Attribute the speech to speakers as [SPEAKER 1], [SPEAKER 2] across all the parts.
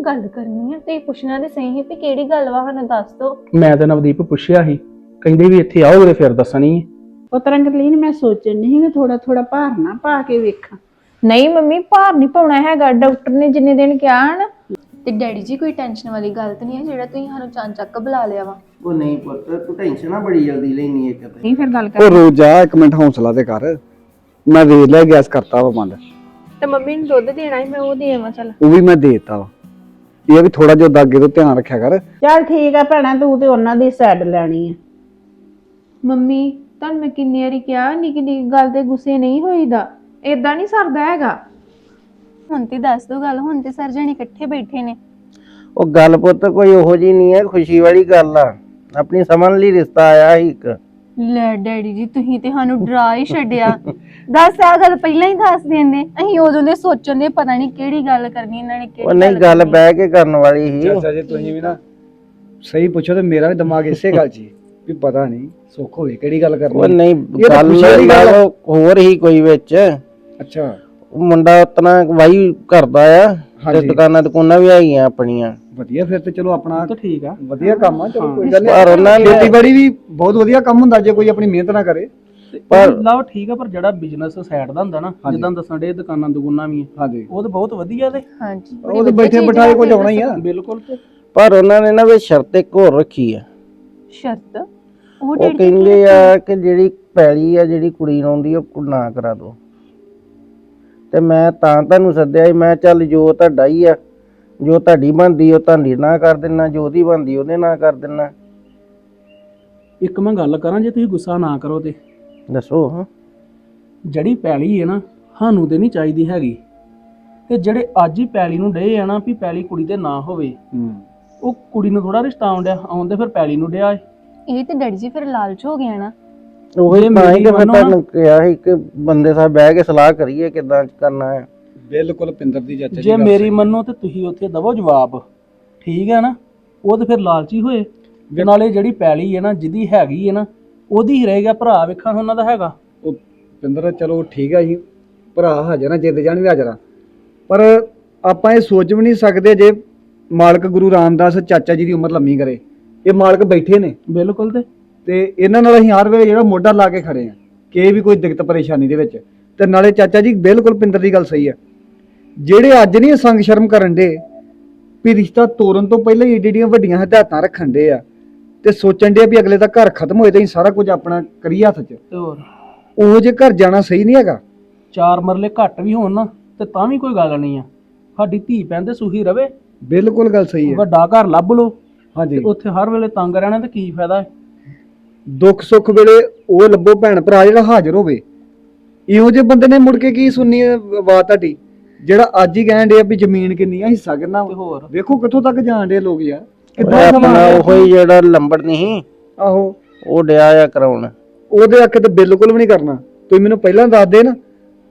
[SPEAKER 1] ਗੱਲ ਕਰਨੀ ਆ ਤੇ ਪੁੱਛਣਾ ਤੇ ਸਹੀ ਹੈ ਵੀ ਕਿਹੜੀ ਗੱਲ ਵਾ ਸਾਨੂੰ ਦੱਸ ਦੋ।
[SPEAKER 2] ਮੈਂ ਤਾਂ ਨਵਦੀਪ ਪੁੱਛਿਆ ਸੀ ਕਹਿੰਦੇ ਵੀ ਇੱਥੇ ਆਓਗੇ ਤੇ ਫਿਰ ਦੱਸਣੀ ਹੈ
[SPEAKER 3] ਉਹ ਤਰੰਗਲੀਨ ਮੈਂ ਸੋਚਣ ਨਹੀਂ ਕਿ ਥੋੜਾ ਥੋੜਾ ਭਾਰ ਨਾ ਪਾ ਕੇ ਵੇਖਾਂ।
[SPEAKER 1] ਨਹੀਂ ਮੰਮੀ ਭਾਰ ਨਹੀਂ ਪਾਉਣਾ ਹੈਗਾ ਡਾਕਟਰ ਨੇ ਜਿੰਨੇ ਦਿਨ ਕਿਹਾ ਹਨ। ਤੇ ਡੈਡੀ ਜੀ ਕੋਈ ਟੈਨਸ਼ਨ ਵਾਲੀ ਗੱਲ ਤਾਂ ਨਹੀਂ ਹੈ ਜਿਹੜਾ ਤੁਸੀਂ ਸਾਨੂੰ ਚਾਂ ਚੱਕ ਬੁਲਾ ਲਿਆ ਵਾ?
[SPEAKER 4] ਉਹ ਨਹੀਂ ਪੁੱਤ ਤੂੰ ਟੈਨਸ਼ਨ ਨਾ ਬੜੀ ਜਲਦੀ ਲੈਣੀ ਇੱਕ ਤੇ।
[SPEAKER 3] ਨਹੀਂ ਫਿਰ ਗੱਲ
[SPEAKER 5] ਉਹ ਰੋਜ਼ ਜਾ ਇੱਕ ਮਿੰਟ ਹੌਸਲਾ ਤੇ ਕਰ। ਮੈਂ ਵੇਖ ਲਿਆ ਗੈਸ ਕਰਤਾ ਵਾ ਬੰਦ।
[SPEAKER 1] ਤੇ ਮੰਮੀ ਨੂੰ ਦੁੱਧ ਦੇਣਾ ਸੀ ਮੈਂ ਉਹ ਦੇ ਆਵਾਂ ਚੱਲ।
[SPEAKER 5] ਉਹ ਵੀ ਮੈਂ ਦੇਤਾ ਵਾ। ਇਹ ਆ ਵੀ ਥੋੜਾ ਜਿਹਾ ਦਾਗੇ ਤੋਂ ਧਿਆਨ ਰੱਖਿਆ ਕਰ।
[SPEAKER 3] ਚੱਲ ਠੀਕ ਆ ਭੈਣਾ ਤੂੰ ਤੇ ਉਹਨਾਂ ਦੀ ਸਾਈਡ ਲੈਣੀ ਹੈ
[SPEAKER 1] ਮੰਮੀ ਤੁਹਾਨੂੰ ਮੈਂ ਕਿੰਨੀ ਵਾਰੀ ਕਿਹਾ ਨਿੱਕੀ ਨਿੱਕੀ ਗੱਲ ਤੇ ਗੁੱਸੇ ਨਹੀਂ ਹੋਈਦਾ। ਏਦਾਂ ਨਹੀਂ ਸਰਦਾ ਹੈਗਾ। ਹੁਣ ਤੇ ਦੱਸ ਦੋ ਗੱਲ ਹੁਣ ਤੇ ਸਰ ਜਣੇ ਇਕੱਠੇ ਬੈਠੇ ਨੇ।
[SPEAKER 4] ਉਹ ਗੱਲ ਪੁੱਤ ਕੋਈ ਉਹੋ ਜੀ ਨਹੀਂ ਹੈ ਖੁਸ਼ੀ ਵਾਲੀ ਗੱਲ ਆ। ਆਪਣੀ ਸਮਝ ਲਈ ਰਿਸ਼ਤਾ ਆਇਆ ਸੀ ਇੱਕ।
[SPEAKER 1] ਲੈ ਡੈਡੀ ਜੀ ਤੁਸੀਂ ਤੇ ਸਾਨੂੰ ਡਰਾ ਹੀ ਛੱਡਿਆ। ਦੱਸ ਆ ਗੱਲ ਪਹਿਲਾਂ ਹੀ ਦੱਸ ਦਿੰਦੇ। ਅਸੀਂ ਉਦੋਂ ਦੇ ਸੋਚਣ ਦੇ ਪਤਾ ਨਹੀਂ ਕਿਹੜੀ ਗੱਲ ਕਰਨੀ ਇਹਨਾਂ ਨੇ
[SPEAKER 4] ਉਹ
[SPEAKER 1] ਕਿਹੜੀ
[SPEAKER 4] ਨਹੀਂ ਗੱਲ ਬਹਿ ਕੇ ਕਰਨ ਵਾਲੀ ਸੀ।
[SPEAKER 5] ਚਾਚਾ ਜੀ ਤੁਸੀਂ ਵੀ ਨਾ ਸਹੀ ਪੁੱਛੋ ਤੇ ਮੇਰਾ ਵੀ ਦਿਮਾਗ ਇਸੇ ਗੱਲ 'ਚ ਹੀ ਵੀ ਪਤਾ ਨਹੀਂ ਸੁੱਖ ਹੋਵੇ ਕਿਹੜੀ ਗੱਲ
[SPEAKER 4] ਉਹ
[SPEAKER 5] ਕਰਨੀ
[SPEAKER 4] ਨਹੀਂ
[SPEAKER 5] ਤਾਂ
[SPEAKER 4] ਗੱਲ
[SPEAKER 5] ਖੁਸ਼ੀ ਗੱਲ ਆ।
[SPEAKER 4] ਹੋਰ ਹੀ ਕੋਈ ਵਿੱਚ।
[SPEAKER 5] ਅੱਛਾ।
[SPEAKER 4] ਉਹ ਮੁੰਡਾ ਉਤਨਾ ਵਾਈ ਕਰਦਾ ਆ ਤੇ
[SPEAKER 5] ਹਾਂਜੀ।
[SPEAKER 4] ਦੁਕਾਨਾਂ ਦੁਕਾਨਾਂ ਵੀ ਹੈਗੀਆਂ ਆਪਣੀਆਂ।
[SPEAKER 5] ਵਧੀਆ ਫਿਰ ਤੇ ਚਲੋ ਆਪਣਾ
[SPEAKER 2] ਤਾਂ ਠੀਕ ਆ।
[SPEAKER 5] ਵਧੀਆ ਕੰਮ ਆ ਚਲੋ ਕੋਈ ਗੱਲ
[SPEAKER 4] ਪਰ ਉਹਨਾਂ
[SPEAKER 5] ਨਹੀਂ
[SPEAKER 4] ਨੇ
[SPEAKER 5] ਖੇਤੀਬਾੜੀ ਵੀ ਬਹੁਤ ਵਧੀਆ ਕੰਮ ਹੁੰਦਾ ਜੇ ਕੋਈ ਆਪਣੀ ਮਿਹਨਤ ਨਾ ਕਰੇ।
[SPEAKER 2] ਪਰ ਲਾਓ ਠੀਕ ਆ ਪਰ ਜਿਹੜਾ ਬਿਜ਼ਨਸ ਸਾਈਡ ਦਾ ਹੁੰਦਾ ਨਾ ਜਿੱਦਾਂ ਦੱਸਣ ਦੇ ਦੁਕਾਨਾਂ ਦੁਕਾਨਾਂ ਵੀ ਆ,
[SPEAKER 5] ਹਾਂਜੀ।
[SPEAKER 2] ਉਹ ਤਾਂ ਬਹੁਤ ਵਧੀਆ ਤੇ
[SPEAKER 1] ਹਾਂਜੀ।
[SPEAKER 5] ਉਹ ਤੇ ਬੈਠੇ ਬਿਠਾਏ ਕੁਝ ਆਉਣਾ ਹੀ ਆ।
[SPEAKER 2] ਬਿਲਕੁਲ। ਤੇ
[SPEAKER 4] ਪਰ ਉਹਨਾਂ ਨੇ ਨਾ ਵੀ ਸ਼ਰਤ ਇੱਕ ਹੋਰ ਰੱਖੀ ਆ।
[SPEAKER 1] ਸ਼ਰਤ? ਉਹ
[SPEAKER 4] ਕਹਿੰਦੇ ਆ ਕਿ ਜਿਹੜੀ ਪੈਲੀ ਆ ਜਿਹੜੀ ਕੁੜੀ ਨੂੰ ਆਉਂਦੀ ਉਹ ਨਾ ਕਰਾ ਦੋ। ਤੇ ਮੈਂ ਤਾਂ ਤੁਹਾਨੂੰ ਸੱਦਿਆ ਸੀ ਮੈਂ ਕਿਹਾ ਚੱਲ ਜੋ ਤੁਹਾਡਾ ਹੀ ਆ ਜੋ ਤੁਹਾਡੀ ਬਣਦੀ ਉਹ ਤੁਹਾਡੀ ਨਾ ਕਰ ਦੇਣਾ ਜੋ ਉਹਦੀ ਬਣਦੀ ਉਹਦੇ ਨਾ ਕਰ ਦੇਣਾ
[SPEAKER 2] ਇੱਕ ਮੈਂ ਗੱਲ ਕਰਾਂ ਜੇ ਤੁਸੀਂ ਗੁੱਸਾ ਨਾ ਕਰੋ ਤੇ।
[SPEAKER 4] ਦੱਸੋ ਹਾਂ।
[SPEAKER 2] ਜਿਹੜੀ ਪੈਲੀ ਹੈ ਨਾ ਸਾਨੂੰ ਤੇ ਨਹੀਂ ਚਾਹੀਦੀ ਹੈਗੀ। ਤੇ ਜਿਹੜੇ ਅੱਜ ਹੀ ਪੈਲੀ ਨੂੰ ਡੇ ਆ ਨਾ ਵੀ ਪੈਲੀ ਕੁੜੀ ਤੇ ਨਾ ਹੋਵੇ
[SPEAKER 5] ਹੂੰ।
[SPEAKER 2] ਉਹ ਕੁੜੀ ਨੂੰ ਥੋੜਾ ਰਿਸ਼ਤਾ ਆਉਂਦਿਆ ਆਉਂਦੇ ਫਿਰ ਪੈਲੀ ਨੂੰ ਡਿਆ ਏ।
[SPEAKER 1] ਇਹ ਤੇ ਡੈਡੀ ਜੀ ਫਿਰ ਲਾਲਚ ਹੋ ਗਿਆ ਨਾ।
[SPEAKER 4] ਉਹੀ
[SPEAKER 2] ਜੇ
[SPEAKER 4] ਤਾਂ ਹੀ
[SPEAKER 2] ਮੇਰੀ
[SPEAKER 4] ਤੇ ਮੈਂ
[SPEAKER 2] ਮੰਨੋ ਨਾ-
[SPEAKER 4] ਤੁਹਾਨੂੰ ਕਿਹਾ ਸੀ ਕਿ ਬੰਦੇ ਸਾਹਿਬ ਬਹਿ ਕੇ ਸਲਾਹ ਕਰੀਏ ਕਿਦਾਂ ਕਰਨਾ ਹੈ
[SPEAKER 5] ਬਿਲਕੁਲ ਪਿੰਦਰ ਦੀ ਚਾਚਾ
[SPEAKER 2] ਜੇ ਮੇਰੀ ਮੰਨੋ ਤੇ ਤੁਸੀਂ ਉੱਥੇ ਦਵੋ ਜਵਾਬ। ਠੀਕ ਹੈ ਨਾ? ਉਹ ਤੇ ਫਿਰ ਲਾਲਚੀ ਹੋਏ। ਤੇ ਨਾਲੇ ਜਿਹੜੀ ਪੈਲੀ ਹੈ ਨਾ ਜਿਹਦੀ ਹੈਗੀ ਹੈ ਨਾ ਉਹਦੀ ਹੀ ਰਹੇਗਾ ਭਰਾ ਵੇਖਾਂ ਉਹਨਾਂ ਦਾ ਹੈਗਾ।
[SPEAKER 5] ਉਹ ਪਿੰਦਰ ਚਲੋ ਠੀਕ ਆ ਜੀ। ਭਰਾ ਹਾਜ਼ਰ ਆ ਜਿੱਦ ਜਾਣ ਵੀ ਹਾਜ਼ਰ ਆ। ਪਰ ਆਪਾਂ ਇਹ ਸੋਚ ਵੀ ਨਹੀਂ ਸਕਦੇ ਜੇ ਮਾਲਕ ਗੁਰੂ ਰਾਮਦਾਸ ਚਾਚਾ ਜੀ ਦੀ ਉਮਰ ਲੰਮੀ ਕਰੇ। ਇਹ ਮਾਲਕ ਬੈਠੇ ਨੇ।
[SPEAKER 2] ਬਿਲਕੁਲ ਤੇ।
[SPEAKER 5] ਤੇ ਇਹਨਾਂ ਨਾਲ ਅਸੀਂ ਹਰ ਵੇਲੇ ਜਿਹੜਾ ਮੋਢਾ ਲਾ ਕੇ ਖੜੇ ਆ। ਕਿ ਇਹ ਵੀ ਕੋਈ ਦਿੱਕਤ ਪਰੇਸ਼ਾਨੀ ਦੇ ਵਿੱਚ। ਤੇ ਨਾਲੇ ਚਾਚਾ ਜੀ ਬਿਲਕੁਲ ਪਿੰਦਰ ਦੀ ਗੱਲ ਸਹੀ ਆ। ਜਿਹੜੇ ਅੱਜ ਨਹੀਂ ਸੰਗ ਸ਼ਰਮ ਕਰਨ ਦੇ ਵੀ ਰਿਸ਼ਤਾ ਤੋੜਨ ਤੋਂ ਪਹਿਲਾਂ ਹੀ ਏਡੀ ਏਡੀਆਂ ਵੱਡੀਆਂ ਹਦਾਇਤਾਂ ਰੱਖਣ ਦੇ ਆ ਤੇ ਸੋਚਣ ਦੇ ਵੀ ਅਗਲੇ ਦਾ ਘਰ ਖਤਮ ਹੋਏ ਤੇ ਅਸੀਂ ਸਾਰਾ ਕੁਝ ਆਪਣਾ ਕਰੀਏ ਹੱਥ 'ਚ।
[SPEAKER 2] ਤੇ ਹੋਰ।
[SPEAKER 5] ਉਹ ਜੇ ਘਰ ਜਾਣਾ ਸਹੀ ਨਹੀਂ ਹੈਗਾ।
[SPEAKER 2] ਚਾਰ ਮਰਲੇ ਘੱਟ ਵੀ ਹੋਣ ਨਾ ਤੇ ਤਾਂ ਵੀ ਕੋਈ ਗੱਲ ਨਹੀਂ ਆ। ਸਾਡੀ ਧੀ ਭੈਣ ਤੇ ਸੁਖੀ ਰਵੇ।
[SPEAKER 5] ਬਿਲਕੁਲ ਗੱਲ ਸਹੀ ਹੈ।
[SPEAKER 2] ਵੱਡਾ ਘਰ ਲੱਭ ਲਓ।
[SPEAKER 5] ਹਾਂਜੀ।
[SPEAKER 2] ਤੇ ਉੱਥੇ ਹਰ ਵੇਲੇ ਤੰਗ ਰਹਿਣਾ ਤੇ ਕੀ ਫਾਇਦਾ ਹੈ?
[SPEAKER 5] ਦੁੱਖ ਸੁੱਖ ਵੇਲੇ ਉਹ ਲੱਭੋ ਭੈਣ ਭਰਾ ਜਿਹੜਾ ਹਾਜ਼ਰ ਹੋਵੇ। ਇਹੋ ਜਿਹੇ ਬੰਦੇ ਨੇ ਮੁੜ ਕੇ ਕੀ ਸੁਣਨੀ ਹੈ ਬਾਤ ਤੁਹਾਡੀ? ਜਿਹੜਾ ਅੱਜ ਹੀ ਕਹਿਣ ਦੇ ਵੀ ਜ਼ਮੀਨ ਕਿੰਨੀ ਆ ਹਿੱਸਾ ਕਿੰਨਾ
[SPEAKER 2] ਹੋਰ।
[SPEAKER 5] ਵੇਖੋ ਕਿੱਥੋਂ ਤੱਕ ਜਾਣ ਦੇ ਲੋਕ ਯਾਰ। ਕਿੱਦਾਂ
[SPEAKER 4] ਆਪਣਾ ਉਹੀ ਜਿਹੜਾ ਲੰਬੜ ਨਹੀਂ
[SPEAKER 5] ਆਹੋ।
[SPEAKER 4] ਉਹ ਡਿਆ ਆ ਕਰਾਉਣ।
[SPEAKER 5] ਉਹਦੇ ਅੱਖ ਤੇ ਬਿਲਕੁਲ ਵੀ ਨਹੀਂ ਕਰਨਾ। ਤੁਸੀਂ ਮੈਨੂੰ ਪਹਿਲਾਂ ਦੱਸ ਦੇ ਨਾ